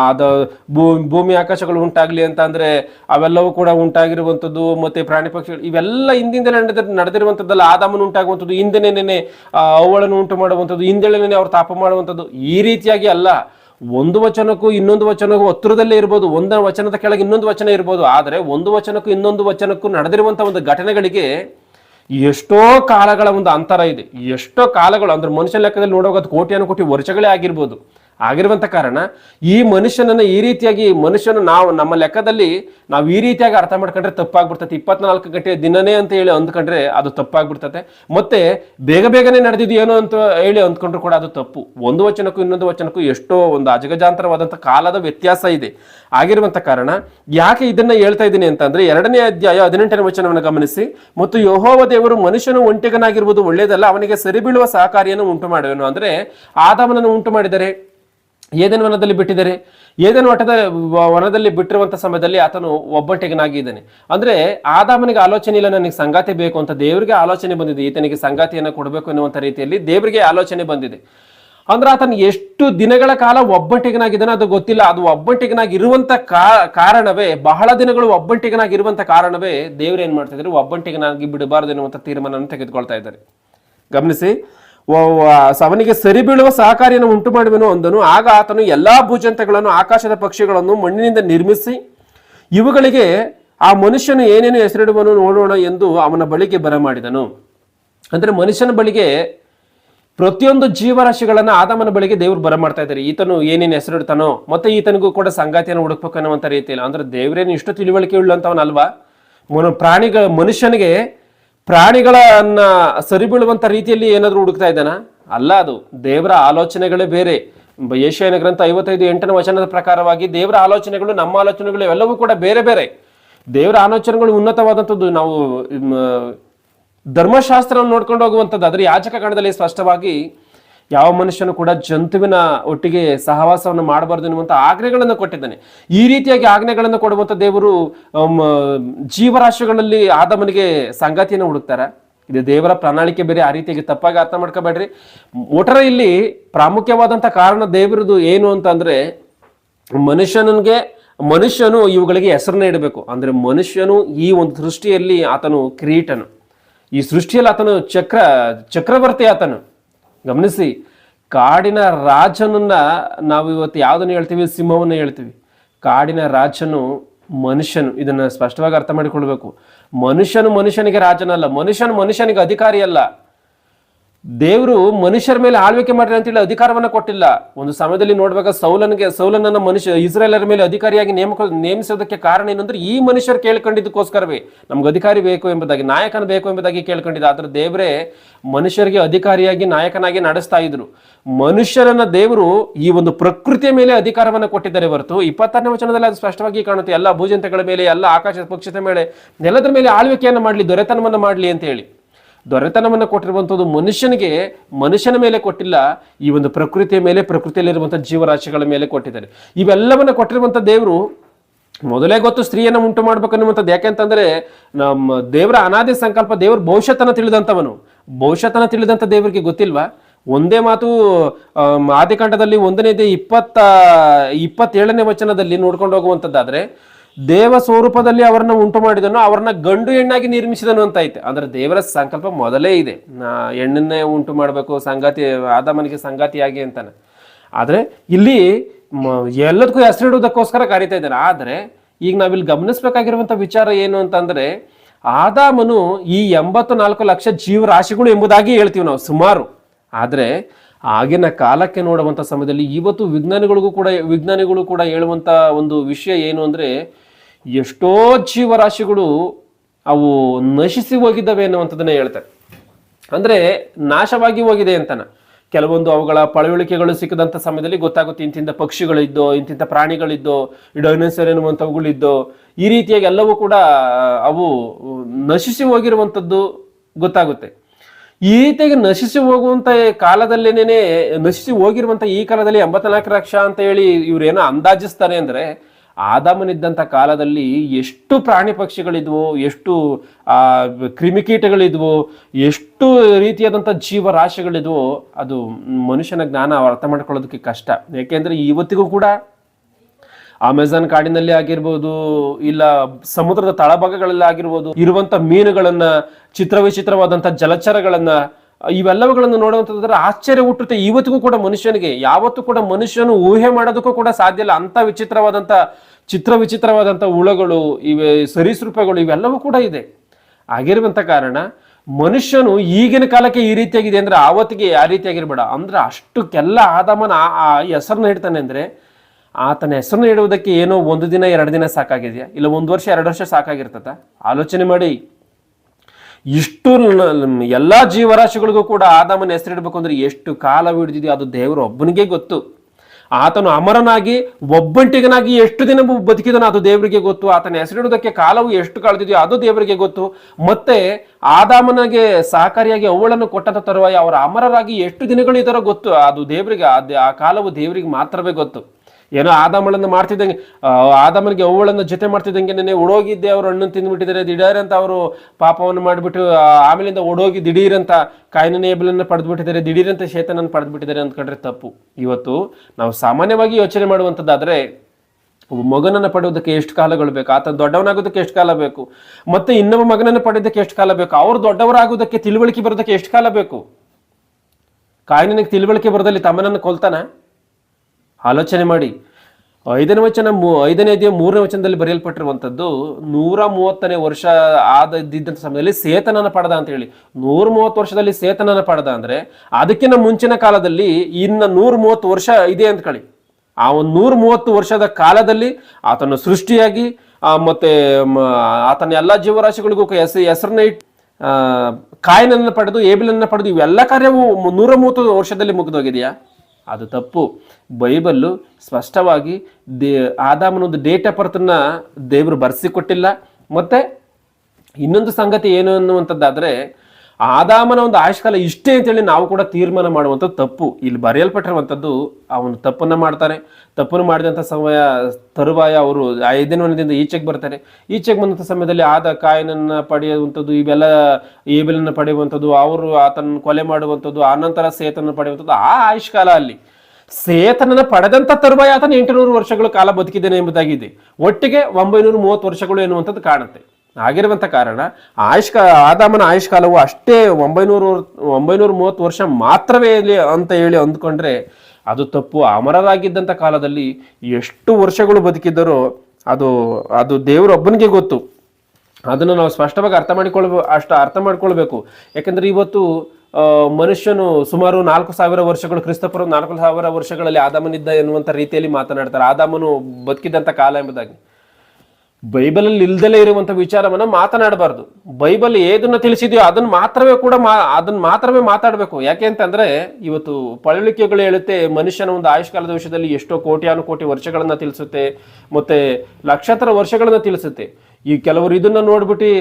ಅದು ಭೂ, ಭೂಮಿ ಆಕಾಶಗಳು ಉಂಟಾಗಲಿ ಅಂತ ಅಂದ್ರೆ ಅವೆಲ್ಲವೂ ಕೂಡ ಉಂಟಾಗಿರುವಂಥದ್ದು ಮತ್ತೆ ಪ್ರಾಣಿ ಪಕ್ಷಿಗಳು, ಇವೆಲ್ಲ ಹಿಂದಿಂದಲೇ ನಡೆದ, ನಡೆದಿರುವಂಥದ್ದಲ್ಲ, ಆದಾಮನ ಉಂಟಾಗುವಂಥದ್ದು ಹಿಂದೆನೇನೆ ಅವಳನ್ನು ಉಂಟು ಮಾಡುವಂಥದ್ದು ಹಿಂದೆಳೆನೇ ಅವ್ರು ತಾಪ ಮಾಡುವಂಥದ್ದು, ಈ ರೀತಿಯಾಗಿ ಅಲ್ಲ. ಒಂದು ವಚನಕ್ಕೂ ಇನ್ನೊಂದು ವಚನಕ್ಕೂ ಹತ್ತಿರದಲ್ಲೇ ಇರ್ಬೋದು, ಒಂದು ವಚನದ ಕೆಳಗೆ ಇನ್ನೊಂದು ವಚನ ಇರ್ಬೋದು, ಆದರೆ ಒಂದು ವಚನಕ್ಕೂ ಇನ್ನೊಂದು ವಚನಕ್ಕೂ ನಡೆದಿರುವಂಥ ಒಂದು ಘಟನೆಗಳಿಗೆ ಎಷ್ಟೋ ಕಾಲಗಳ ಒಂದು ಅಂತರ ಇದೆ. ಎಷ್ಟೋ ಕಾಲಗಳು, ಅಂದ್ರೆ ಮನುಷ್ಯ ಲೆಕ್ಕದಲ್ಲಿ ನೋಡುವಾಗ ಅದು ಕೋಟಿ ಕೋಟಿ ವರ್ಷಗಳೇ ಆಗಿರ್ಬೋದು. ಆಗಿರುವಂತ ಕಾರಣ ಈ ಮನುಷ್ಯನನ್ನ ಈ ರೀತಿಯಾಗಿ ಮನುಷ್ಯನ ನಾವು ನಮ್ಮ ಲೆಕ್ಕದಲ್ಲಿ ನಾವು ಈ ರೀತಿಯಾಗಿ ಅರ್ಥ ಮಾಡ್ಕೊಂಡ್ರೆ ತಪ್ಪಾಗ್ಬಿಡ್ತದೆ ಇಪ್ಪತ್ನಾಲ್ಕು ಗಂಟೆ ದಿನನೇ ಅಂತ ಹೇಳಿ ಅಂದ್ಕೊಂಡ್ರೆ ಅದು ತಪ್ಪಾಗ್ಬಿಡ್ತದೆ ಮತ್ತೆ ಬೇಗ ಬೇಗನೆ ನಡೆದಿದ್ದು ಅಂತ ಹೇಳಿ ಅಂದ್ಕೊಂಡ್ರು ಕೂಡ ಅದು ತಪ್ಪು. ಒಂದು ವಚನಕ್ಕೂ ಇನ್ನೊಂದು ವಚನಕ್ಕೂ ಎಷ್ಟೋ ಒಂದು ಅಜಗಜಾಂತರವಾದಂಥ ಕಾಲದ ವ್ಯತ್ಯಾಸ ಇದೆ. ಆಗಿರುವಂತ ಕಾರಣ ಯಾಕೆ ಇದನ್ನ ಹೇಳ್ತಾ ಇದ್ದೀನಿ ಅಂತಂದ್ರೆ ಎರಡನೇ ಅಧ್ಯಾಯ ಹದಿನೆಂಟನೇ ವಚನವನ್ನು ಗಮನಿಸಿ. ಮತ್ತು ಯಹೋವ ದೇವರು ಮನುಷ್ಯನು ಒಂಟಿಗನಾಗಿರುವುದು ಒಳ್ಳೆಯದಲ್ಲ, ಅವನಿಗೆ ಸರಿಬೀಳುವ ಸಹಕಾರಿಯನ್ನು ಉಂಟು ಮಾಡುವನು ಅಂದ್ರೆ ಆದಾಮನನ್ನು ಉಂಟು ಮಾಡಿದರೆ ಏದೇನು ವನದಲ್ಲಿ ಬಿಟ್ಟಿದ್ದಾರೆ? ಏದೇನು ವಟದ ವನದಲ್ಲಿ ಬಿಟ್ಟಿರುವಂತ ಸಮಯದಲ್ಲಿ ಆತನು ಒಬ್ಬಟ್ಟಿಗನಾಗಿದ್ದಾನೆ ಅಂದ್ರೆ ಆದಾಮನಿಗೆ ಆಲೋಚನೆ ಇಲ್ಲ, ನನಗೆ ಸಂಗಾತಿ ಬೇಕು ಅಂತ ದೇವರಿಗೆ ಆಲೋಚನೆ ಬಂದಿದೆ. ಈತನಿಗೆ ಸಂಗಾತಿಯನ್ನು ಕೊಡಬೇಕು ಎನ್ನುವಂತ ರೀತಿಯಲ್ಲಿ ದೇವರಿಗೆ ಆಲೋಚನೆ ಬಂದಿದೆ. ಅಂದ್ರೆ ಆತನ ಎಷ್ಟು ದಿನಗಳ ಕಾಲ ಒಬ್ಬಂಟಿಗನಾಗಿದ್ದಾನೆ ಅದು ಗೊತ್ತಿಲ್ಲ. ಅದು ಒಬ್ಬಂಟಿಗನಾಗಿರುವಂತ ಕಾರಣವೇ, ಬಹಳ ದಿನಗಳು ಒಬ್ಬಂಟಿಗನಾಗಿರುವಂತ ಕಾರಣವೇ ದೇವ್ರು ಏನ್ ಮಾಡ್ತಾ ಒಬ್ಬಂಟಿಗನಾಗಿ ಬಿಡಬಾರದು ಎನ್ನುವಂತ ತೀರ್ಮಾನವನ್ನು ತೆಗೆದುಕೊಳ್ತಾ ಇದ್ದಾರೆ. ಗಮನಿಸಿ. ಅವನಿಗೆ ಸರಿ ಬೀಳುವ ಸಹಕಾರಿಯನ್ನು ಉಂಟು ಮಾಡುವೆನು ಅಂದನು. ಆಗ ಆತನು ಎಲ್ಲಾ ಭೂಜಂತಗಳನ್ನು ಆಕಾಶದ ಪಕ್ಷಿಗಳನ್ನು ಮಣ್ಣಿನಿಂದ ನಿರ್ಮಿಸಿ ಇವುಗಳಿಗೆ ಆ ಮನುಷ್ಯನು ಏನೇನು ಹೆಸರಿಡುವನು ನೋಡೋಣ ಎಂದು ಅವನ ಬಳಿಗೆ ಬರಮಾಡಿದನು. ಅಂದ್ರೆ ಮನುಷ್ಯನ ಬಳಿಗೆ ಪ್ರತಿಯೊಂದು ಜೀವರಾಶಿಗಳನ್ನ ಆದಮನ ಬಳಿಗೆ ದೇವ್ರು ಬರಮಾಡ್ತಾ ಇದ್ದಾರೆ. ಈತನು ಏನೇನು ಹೆಸರಿಡ್ತಾನೋ, ಮತ್ತೆ ಈತನಿಗೂ ಕೂಡ ಸಂಗಾತಿಯನ್ನು ಹುಡುಕ್ಬೇಕು ಅನ್ನುವಂಥ ರೀತಿಯಲ್ಲಿ. ಅಂದ್ರೆ ದೇವರೇನು ಇಷ್ಟು ತಿಳುವಳಿಕೆ ಉಳ್ಳಂತವನಲ್ವಾ? ಮನು ಪ್ರಾಣಿಗಳ ಮನುಷ್ಯನಿಗೆ ಪ್ರಾಣಿಗಳನ್ನ ಸರಿಬೀಳುವಂತ ರೀತಿಯಲ್ಲಿ ಏನಾದರೂ ಹುಡುಕ್ತಾ ಇದ್ದಾನ? ಅಲ್ಲ ಅದು, ದೇವರ ಆಲೋಚನೆಗಳೇ ಬೇರೆ. ಬ- ಗ್ರಂಥ ಐವತ್ತೈದು ಎಂಟನೇ ವಚನದ ಪ್ರಕಾರವಾಗಿ ದೇವರ ಆಲೋಚನೆಗಳು, ನಮ್ಮ ಆಲೋಚನೆಗಳು ಎಲ್ಲವೂ ಕೂಡ ಬೇರೆ ಬೇರೆ. ದೇವರ ಆಲೋಚನೆಗಳು ಉನ್ನತವಾದಂಥದ್ದು. ನಾವು ಧರ್ಮಶಾಸ್ತ್ರವನ್ನು ನೋಡ್ಕೊಂಡು ಹೋಗುವಂಥದ್ದು. ಅದರ ಯಾಚಕ ಗಣದಲ್ಲಿ ಸ್ಪಷ್ಟವಾಗಿ ಯಾವ ಮನುಷ್ಯನು ಕೂಡ ಜಂತುವಿನ ಒಟ್ಟಿಗೆ ಸಹವಾಸವನ್ನು ಮಾಡಬಾರ್ದು ಎನ್ನುವಂಥ ಆಜ್ಞೆಗಳನ್ನು ಕೊಟ್ಟಿದ್ದಾನೆ. ಈ ರೀತಿಯಾಗಿ ಆಜ್ಞೆಗಳನ್ನು ಕೊಡುವಂಥ ದೇವರು ಜೀವರಾಶಿಗಳಲ್ಲಿ ಆದಮನಿಗೆ ಸಂಗಾತಿಯನ್ನು ಹುಡುಕ್ತಾರೆ. ಇದು ದೇವರ ಪ್ರಣಾಳಿಕೆ ಬೇರೆ, ಆ ರೀತಿಯಾಗಿ ತಪ್ಪಾಗಿ ಅರ್ಥ ಮಾಡ್ಕೋಬೇಡ್ರಿ. ಒಟ್ಟರೆ ಇಲ್ಲಿ ಪ್ರಾಮುಖ್ಯವಾದಂಥ ಕಾರಣ ದೇವರದು ಏನು ಅಂತಂದ್ರೆ, ಮನುಷ್ಯನಿಗೆ, ಮನುಷ್ಯನು ಇವುಗಳಿಗೆ ಹೆಸರನ್ನ ಇಡಬೇಕು. ಅಂದ್ರೆ ಮನುಷ್ಯನು ಈ ಒಂದು ಸೃಷ್ಟಿಯಲ್ಲಿ ಆತನು ಕ್ರಿಯೇಟನು ಈ ಸೃಷ್ಟಿಯಲ್ಲಿ ಆತನು ಚಕ್ರ, ಚಕ್ರವರ್ತಿ ಆತನು. ಗಮನಿಸಿ, ಕಾಡಿನ ರಾಜನನ್ನ ನಾವು ಇವತ್ತು ಯಾವುದನ್ನು ಹೇಳ್ತೀವಿ? ಸಿಂಹವನ್ನು ಹೇಳ್ತೀವಿ. ಕಾಡಿನ ರಾಜನು ಮನುಷ್ಯನು. ಇದನ್ನ ಸ್ಪಷ್ಟವಾಗಿ ಅರ್ಥ ಮಾಡಿಕೊಳ್ಬೇಕು. ಮನುಷ್ಯನು ಮನುಷ್ಯನಿಗೆ ರಾಜನಲ್ಲ. ಮನುಷ್ಯನು ಮನುಷ್ಯನಿಗೆ ಅಧಿಕಾರಿ ಅಲ್ಲ ದೇವರು ಮನುಷ್ಯರ ಮೇಲೆ ಆಳ್ವಿಕೆ ಮಾಡ್ರಿ ಅಂತೇಳಿ ಅಧಿಕಾರವನ್ನ ಕೊಟ್ಟಿಲ್ಲ. ಒಂದು ಸಮಯದಲ್ಲಿ ನೋಡುವಾಗ ಸೌಲನಿಗೆ, ಸೌಲನನ್ನ ಮನುಷ್ಯ ಇಸ್ರೇಲರ ಮೇಲೆ ಅಧಿಕಾರಿಯಾಗಿ ನೇಮಕ, ನೇಮಿಸೋದಕ್ಕೆ ಕಾರಣ ಏನಂದ್ರೆ ಈ ಮನುಷ್ಯರು ಕೇಳ್ಕೊಂಡಿದ್ದಕ್ಕೋಸ್ಕರವೇ. ನಮ್ಗೆ ಅಧಿಕಾರಿ ಬೇಕು ಎಂಬುದಾಗಿ, ನಾಯಕನ ಬೇಕು ಎಂಬುದಾಗಿ ಕೇಳ್ಕೊಂಡಿದ್ದ. ಆದ್ರೆ ದೇವರೇ ಮನುಷ್ಯರಿಗೆ ಅಧಿಕಾರಿಯಾಗಿ, ನಾಯಕನಾಗಿ ನಡೆಸ್ತಾ ಇದ್ರು. ಮನುಷ್ಯರನ್ನ ದೇವರು ಈ ಒಂದು ಪ್ರಕೃತಿಯ ಮೇಲೆ ಅಧಿಕಾರವನ್ನ ಕೊಟ್ಟಿದ್ದಾರೆ ಹೊರತು ಇಪ್ಪತ್ತಾರನೇ ವಚನದಲ್ಲಿ ಅದು ಸ್ಪಷ್ಟವಾಗಿ ಕಾಣುತ್ತೆ. ಎಲ್ಲ ಭೂಜಂತಗಳ ಮೇಲೆ, ಎಲ್ಲ ಆಕಾಶ ಪಕ್ಷದ ಮೇಲೆ, ನೆಲದ ಮೇಲೆ ಆಳ್ವಿಕೆಯನ್ನು ಮಾಡಲಿ, ದೊರೆತನವನ್ನು ಮಾಡಲಿ ಅಂತ ಹೇಳಿ. ದೊರೆತನವನ್ನು ಕೊಟ್ಟಿರುವಂಥದ್ದು ಮನುಷ್ಯನಿಗೆ, ಮನುಷ್ಯನ ಮೇಲೆ ಕೊಟ್ಟಿಲ್ಲ, ಈ ಒಂದು ಪ್ರಕೃತಿಯ ಮೇಲೆ, ಪ್ರಕೃತಿಯಲ್ಲಿರುವಂಥ ಜೀವರಾಶಿಗಳ ಮೇಲೆ ಕೊಟ್ಟಿದ್ದಾರೆ. ಇವೆಲ್ಲವನ್ನು ಕೊಟ್ಟಿರುವಂಥ ದೇವರು ಮೊದಲೇ ಗೊತ್ತು ಸ್ತ್ರೀಯನ್ನು ಉಂಟು ಮಾಡ್ಬೇಕನ್ನುವಂಥದ್ದು. ಯಾಕೆಂತಂದ್ರೆ ನಮ್ಮ ದೇವರ ಅನಾದಿ ಸಂಕಲ್ಪ, ದೇವರು ಭವಿಷ್ಯತನ ತಿಳಿದಂಥವನು. ಭವಿಷ್ಯತನ ತಿಳಿದಂಥ ದೇವರಿಗೆ ಗೊತ್ತಿಲ್ವಾ? ಒಂದೇ ಮಾತು ಆದಿಕಾಂಡದಲ್ಲಿ ಒಂದನೇದೇ ಇಪ್ಪತ್ತ, ಇಪ್ಪತ್ತೇಳನೇ ವಚನದಲ್ಲಿ ನೋಡ್ಕೊಂಡು ಹೋಗುವಂಥದ್ದಾದ್ರೆ ದೇವ ಸ್ವರೂಪದಲ್ಲಿ ಅವರನ್ನ ಉಂಟು ಮಾಡಿದನು ಅವರನ್ನ ಗಂಡು ಹೆಣ್ಣಾಗಿ ನಿರ್ಮಿಸಿದನು ಅಂತ ಐತೆ. ಅಂದ್ರೆ ದೇವರ ಸಂಕಲ್ಪ ಮೊದಲೇ ಇದೆ. ಹೆಣ್ಣನ್ನೇ ಉಂಟು ಮಾಡಬೇಕು, ಸಂಗಾತಿ ಆದಾಮನಿಗೆ ಸಂಗಾತಿಯಾಗಿ ಅಂತಾನೆ. ಆದರೆ ಇಲ್ಲಿ ಎಲ್ಲದಕ್ಕೂ ಹೆಸರಿಡುವುದಕ್ಕೋಸ್ಕರ ಕರಿತಾ ಇದ್ದಾನೆ ಆದರೆ ಈಗ ನಾವಿಲ್ಲಿ ಗಮನಿಸ್ಬೇಕಾಗಿರುವಂತ ವಿಚಾರ ಏನು ಅಂತಂದ್ರೆ, ಆದಾಮನು ಈ ಎಂಬತ್ತು ನಾಲ್ಕು ಲಕ್ಷ ಜೀವರಾಶಿಗಳು ಎಂಬುದಾಗಿ ಹೇಳ್ತೀವಿ ನಾವು, ಸುಮಾರು. ಆದರೆ ಆಗಿನ ಕಾಲಕ್ಕೆ ನೋಡುವಂತ ಸಮಯದಲ್ಲಿ ಇವತ್ತು ವಿಜ್ಞಾನಿಗಳಿಗೂ ಕೂಡ, ವಿಜ್ಞಾನಿಗಳು ಕೂಡ ಹೇಳುವಂತ ಒಂದು ವಿಷಯ ಏನು ಅಂದ್ರೆ ಎಷ್ಟೋ ಜೀವರಾಶಿಗಳು ಅವು ನಶಿಸಿ ಹೋಗಿದ್ದಾವೆ ಅನ್ನುವಂಥದ್ದನ್ನ ಹೇಳ್ತಾರೆ. ಅಂದ್ರೆ ನಾಶವಾಗಿ ಹೋಗಿದೆ ಅಂತನ. ಕೆಲವೊಂದು ಅವುಗಳ ಪಳವಳಿಕೆಗಳು ಸಿಕ್ಕದಂತ ಸಮಯದಲ್ಲಿ ಗೊತ್ತಾಗುತ್ತೆ ಇಂತಿಂತ ಪಕ್ಷಿಗಳಿದ್ದೋ ಇಂತಿಂತ ಪ್ರಾಣಿಗಳಿದ್ದೋ, ಡೈನೋಸರ್ ಎನ್ನುವಂಥವುಗಳಿದ್ದೋ, ಈ ರೀತಿಯಾಗಿ ಎಲ್ಲವೂ ಕೂಡ ಅವು ನಶಿಸಿ ಹೋಗಿರುವಂಥದ್ದು ಗೊತ್ತಾಗುತ್ತೆ. ಈ ರೀತಿಯಾಗಿ ನಶಿಸಿ ಹೋಗುವಂತ ಕಾಲದಲ್ಲೇನೆ ನಶಿಸಿ ಹೋಗಿರುವಂತ ಈ ಕಾಲದಲ್ಲಿ ಎಂಬತ್ನಾಲ್ಕು ಲಕ್ಷ ಅಂತ ಹೇಳಿ ಇವ್ರೇನೋ ಅಂದಾಜಿಸ್ತಾರೆ ಅಂದ್ರೆ ಆದಾಮನಿದ್ದಂಥ ಕಾಲದಲ್ಲಿ ಎಷ್ಟು ಪ್ರಾಣಿ ಪಕ್ಷಿಗಳಿದ್ವು, ಎಷ್ಟು, ಆ ಕ್ರಿಮಿಕೀಟಗಳಿದ್ವು ಎಷ್ಟು ರೀತಿಯಾದಂಥ ಜೀವರಾಶಿಗಳಿದ್ವು, ಅದು ಮನುಷ್ಯನ ಜ್ಞಾನ ಅರ್ಥ ಮಾಡ್ಕೊಳ್ಳೋದಕ್ಕೆ ಕಷ್ಟ. ಯಾಕೆಂದ್ರೆ ಇವತ್ತಿಗೂ ಕೂಡ ಅಮೆಝಾನ್ ಕಾಡಿನಲ್ಲಿ ಆಗಿರ್ಬೋದು, ಇಲ್ಲ ಸಮುದ್ರದ ತಳಭಾಗಗಳಲ್ಲಿ ಆಗಿರ್ಬೋದು ಇರುವಂತ ಮೀನುಗಳನ್ನ ಚಿತ್ರ ವಿಚಿತ್ರವಾದಂಥ ಜಲಚರಗಳನ್ನ ಇವೆಲ್ಲವುಗಳನ್ನು ನೋಡುವಂತಂದ್ರೆ ಆಶ್ಚರ್ಯ ಹುಟ್ಟುತ್ತೆ. ಇವತ್ತಿಗೂ ಕೂಡ ಮನುಷ್ಯನಿಗೆ, ಯಾವತ್ತೂ ಕೂಡ ಮನುಷ್ಯನು ಊಹೆ ಮಾಡೋದಕ್ಕೂ ಕೂಡ ಸಾಧ್ಯ ಇಲ್ಲ. ಅಂತ ವಿಚಿತ್ರವಾದಂಥ, ಚಿತ್ರ ವಿಚಿತ್ರವಾದಂಥ ಹುಳಗಳು, ಇವೆ ಸರೀಸೃಪಗಳು, ಇವೆಲ್ಲವೂ ಕೂಡ ಇದೆ. ಆಗಿರುವಂಥ ಕಾರಣ, ಮನುಷ್ಯನು ಈಗಿನ ಕಾಲಕ್ಕೆ ಈ ರೀತಿಯಾಗಿದೆ ಅಂದ್ರೆ ಆವತ್ತಿಗೆ ಆ ರೀತಿಯಾಗಿರ್ಬೇಡ. ಅಂದ್ರೆ ಅಷ್ಟಕ್ಕೆಲ್ಲ ಆದಾಮನ ಆ- ಆ ಹೆಸರನ್ನ ಇಡ್ತಾನೆ ಅಂದ್ರೆ, ಆತನ ಹೆಸರನ್ನ ಇಡುವುದಕ್ಕೆ ಏನೋ ಒಂದು ದಿನ, ಎರಡು ದಿನ ಸಾಕಾಗಿದೆಯಾ? ಇಲ್ಲ, ಒಂದು ವರ್ಷ, ಎರಡು ವರ್ಷ ಸಾಕಾಗಿರ್ತದ? ಆಲೋಚನೆ ಮಾಡಿ. ಇಷ್ಟು ಎಲ್ಲ ಜೀವರಾಶಿಗಳಿಗೂ ಕೂಡ ಆದಾಮನ ಹೆಸರಿಡಬೇಕು ಅಂದ್ರೆ ಎಷ್ಟು ಕಾಲ ಹಿಡಿದಿದೆಯೋ ಅದು ದೇವರು ಒಬ್ಬನಿಗೆ ಗೊತ್ತು. ಆತನು ಅಮರನಾಗಿ, ಒಬ್ಬಂಟಿಗನಾಗಿ ಎಷ್ಟು ದಿನ ಬದುಕಿದನು ಅದು ದೇವರಿಗೆ ಗೊತ್ತು. ಆತನ ಹೆಸರಿಡೋದಕ್ಕೆ ಕಾಲವು ಎಷ್ಟು ಕಳೆದಿದೆಯೋ ಅದು ದೇವರಿಗೆ ಗೊತ್ತು. ಮತ್ತೆ ಆದಾಮನಿಗೆ ಸಹಕಾರಿಯಾಗಿ ಅವುಗಳನ್ನು ಕೊಟ್ಟಂತ ತರುವಾಯ ಅವರ ಅಮರರಾಗಿ ಎಷ್ಟು ದಿನಗಳು ಗೊತ್ತು. ಅದು ದೇವರಿಗೆ ಆ ಕಾಲವು ದೇವರಿಗೆ ಮಾತ್ರವೇ ಗೊತ್ತು. ಏನೋ ಆದಾಮಳನ್ನು ಮಾಡ್ತಿದ್ದಂಗೆ ಆದಾಮನಿಗೆ ಅವುಗಳನ್ನು ಜೊತೆ ಮಾಡ್ತಿದ್ದಂಗೆ ನೆನೆ ಓಡೋಗಿದ್ದೆ ಅವರು ಹಣ್ಣು ತಿಂದ್ಬಿಟ್ಟಿದ್ದಾರೆ, ದಿಢೀರ್ ಅಂತ ಅವರು ಪಾಪವನ್ನು ಮಾಡಿಬಿಟ್ಟು ಆಮೇಲಿಂದ ಓಡೋಗಿ ದಿಢೀರಂತ ಕಾಯಿನ ಏಬಲನ್ನು ಪಡೆದ್ಬಿಟ್ಟಿದ್ದಾರೆ ದಿಢೀರಂತ ಶೇತನನ್ನು ಪಡೆದ್ಬಿಟ್ಟಿದ್ದಾರೆ ಅಂದ್ಕೊಂಡ್ರೆ ತಪ್ಪು. ಇವತ್ತು ನಾವು ಸಾಮಾನ್ಯವಾಗಿ ಯೋಚನೆ ಮಾಡುವಂಥದ್ದಾದರೆ, ಮಗನನ್ನು ಪಡೆಯೋದಕ್ಕೆ ಎಷ್ಟು ಕಾಲಗಳು ಬೇಕು? ಆತ ದೊಡ್ಡವನಾಗೋದಕ್ಕೆ ಎಷ್ಟು ಕಾಲ ಬೇಕು? ಮತ್ತೆ ಇನ್ನೊಬ್ಬ ಮಗನನ್ನು ಪಡೆಯೋದಕ್ಕೆ ಎಷ್ಟು ಕಾಲ ಬೇಕು? ಅವ್ರು ದೊಡ್ಡವರಾಗೋದಕ್ಕೆ ತಿಳುವಳಿಕೆ ಬರೋದಕ್ಕೆ ಎಷ್ಟು ಕಾಲ ಬೇಕು? ಕಾಯಿನಿಗೆ ತಿಳುವಳಿಕೆ ಬರೋದಲ್ಲಿ ತಮ್ಮನನ್ನು ಕೊಲ್ತಾನ? ಆಲೋಚನೆ ಮಾಡಿ. ಐದನೇ ವಚನ ಐದನೇ ಅಧ್ಯಾಯ ಮೂರನೇ ವಚನದಲ್ಲಿ ಬರೆಯಲ್ಪಟ್ಟಿರುವಂಥದ್ದು ನೂರ ಮೂವತ್ತನೇ ವರ್ಷ ಆದದ್ದಂಥ ಸಮಯದಲ್ಲಿ ಸೇತನನ ಪಡೆದ ಅಂತ ಹೇಳಿ. ನೂರ ಮೂವತ್ತು ವರ್ಷದಲ್ಲಿ ಸೇತನನ ಪಡೆದ ಅಂದರೆ ಅದಕ್ಕಿಂತ ಮುಂಚಿನ ಕಾಲದಲ್ಲಿ ಇನ್ನ ನೂರ ಮೂವತ್ತು ವರ್ಷ ಇದೆ ಅಂತ ಕಳಿ. ಆ ಒಂದು ನೂರ ಮೂವತ್ತು ವರ್ಷದ ಕಾಲದಲ್ಲಿ ಆತನ ಸೃಷ್ಟಿಯಾಗಿ ಮತ್ತೆ ಆತನ ಎಲ್ಲ ಜೀವರಾಶಿಗಳಿಗೂ ಹೆಸ, ಹೆಸರನ್ನ ಇಟ್ಟು ಕಾಯಿನನ್ನು ಪಡೆದು, ಏಬಿಲನ್ನು ಪಡೆದು ಇವೆಲ್ಲ ಕಾರ್ಯವು ನೂರ ಮೂವತ್ತು ವರ್ಷದಲ್ಲಿ ಮುಗಿದೋಗಿದೆಯಾ? ಅದು ತಪ್ಪು. ಬೈಬಲ್ಲು ಸ್ಪಷ್ಟವಾಗಿ ದೇ ಆದಾಮನೊಂದು ಡೇಟ್ ಆಫ್ ಬರ್ತನ್ನ ದೇವರು ಬರೆಸಿಕೊಟ್ಟಿಲ್ಲ ಮತ್ತೆ ಇನ್ನೊಂದು ಸಂಗತಿ ಏನು ಅನ್ನುವಂಥದ್ದಾದ್ರೆ ಆದಾಮನ ಒಂದು ಆಯುಷ್ಕಾಲ ಇಷ್ಟೇ ಅಂತೇಳಿ ನಾವು ಕೂಡ ತೀರ್ಮಾನ ಮಾಡುವಂಥ ತಪ್ಪು. ಇಲ್ಲಿ ಬರೆಯಲ್ಪಟ್ಟಿರುವಂಥದ್ದು ಅವನು ತಪ್ಪನ್ನ ಮಾಡ್ತಾರೆ. ತಪ್ಪನ್ನು ಮಾಡಿದಂಥ ಸಮಯ ತರುವಾಯ ಅವರು ಐದನೇ ವನದಿಂದ ಈಚೆಗೆ ಬರ್ತಾರೆ. ಈಚೆಗೆ ಬಂದಂಥ ಸಮಯದಲ್ಲಿ ಆದ ಕಾಯಿನನ್ನ ಪಡೆಯುವಂಥದ್ದು ಇವೆಲ್ಲ ಏಬೆಲನ್ನು ಪಡೆಯುವಂಥದ್ದು ಅವರು ಆತನ ಕೊಲೆ ಮಾಡುವಂಥದ್ದು ಆನಂತರ ಸೇತನ ಪಡೆಯುವಂಥದ್ದು ಆ ಆಯುಷ್ಕಾಲ ಅಲ್ಲಿ. ಸೇತನನ್ನ ಪಡೆದಂತ ತರುವಾಯ ಆತನ ಎಂಟುನೂರು ವರ್ಷಗಳು ಕಾಲ ಬದುಕಿದ್ದೇನೆ ಎಂಬುದಾಗಿದೆ. ಒಟ್ಟಿಗೆ ಒಂಬೈನೂರ ಮೂವತ್ತು ವರ್ಷಗಳು ಎನ್ನುವಂಥದ್ದು ಕಾಣುತ್ತೆ. ಆಗಿರುವಂತ ಕಾರಣ ಆಯುಷ್ಕ, ಆದಾಮನ ಆಯುಷ್ಕಾಲವು ಅಷ್ಟೇ ಒಂಬೈನೂರು, ಒಂಬೈನೂರ ಮೂವತ್ತು ವರ್ಷ ಮಾತ್ರವೇ ಇಲ್ಲಿ ಅಂತ ಹೇಳಿ ಅಂದ್ಕೊಂಡ್ರೆ ಅದು ತಪ್ಪು. ಅಮರರಾಗಿದ್ದಂಥ ಕಾಲದಲ್ಲಿ ಎಷ್ಟು ವರ್ಷಗಳು ಬದುಕಿದ್ದರೋ ಅದು ಅದು ದೇವರೊಬ್ಬನಿಗೆ ಗೊತ್ತು. ಅದನ್ನು ನಾವು ಸ್ಪಷ್ಟವಾಗಿ ಅರ್ಥ ಮಾಡಿಕೊಳ್ಬೇಕು ಅಷ್ಟು ಅರ್ಥ ಮಾಡ್ಕೊಳ್ಬೇಕು. ಯಾಕೆಂದರೆ ಇವತ್ತು ಮನುಷ್ಯನು ಸುಮಾರು ನಾಲ್ಕು ಸಾವಿರ ವರ್ಷಗಳು, ಕ್ರಿಸ್ತಪುರ ನಾಲ್ಕು ಸಾವಿರ ವರ್ಷಗಳಲ್ಲಿ ಆದಾಮನಿದ್ದ ಎನ್ನುವಂಥ ರೀತಿಯಲ್ಲಿ ಮಾತನಾಡ್ತಾರೆ. ಆದಾಮನು ಬದುಕಿದ್ದಂಥ ಕಾಲ ಎಂಬುದಾಗಿ. ಬೈಬಲಲ್ಲಿ ಇಲ್ದಲೇ ಇರುವಂತ ವಿಚಾರವನ್ನ ಮಾತನಾಡಬಾರ್ದು. ಬೈಬಲ್ ಏದನ್ನ ತಿಳಿಸಿದೆಯೋ ಅದನ್ನ ಮಾತ್ರವೇ ಕೂಡ ಮಾ, ಅದನ್ನ ಮಾತ್ರವೇ ಮಾತಾಡಬೇಕು. ಯಾಕೆ ಅಂತಂದ್ರೆ ಇವತ್ತು ಪಳವಳಿಕೆಗಳು ಹೇಳುತ್ತೆ, ಮನುಷ್ಯನ ಒಂದು ಆಯುಷ್ಕಾಲದ ವಿಷಯದಲ್ಲಿ ಎಷ್ಟೋ ಕೋಟ್ಯಾನು ಕೋಟಿ ವರ್ಷಗಳನ್ನ ತಿಳಿಸುತ್ತೆ, ಮತ್ತೆ ಲಕ್ಷಾಂತರ ವರ್ಷಗಳನ್ನ ತಿಳಿಸುತ್ತೆ. ಈ ಕೆಲವರು ಇದನ್ನ ನೋಡ್ಬಿಟ್ಟು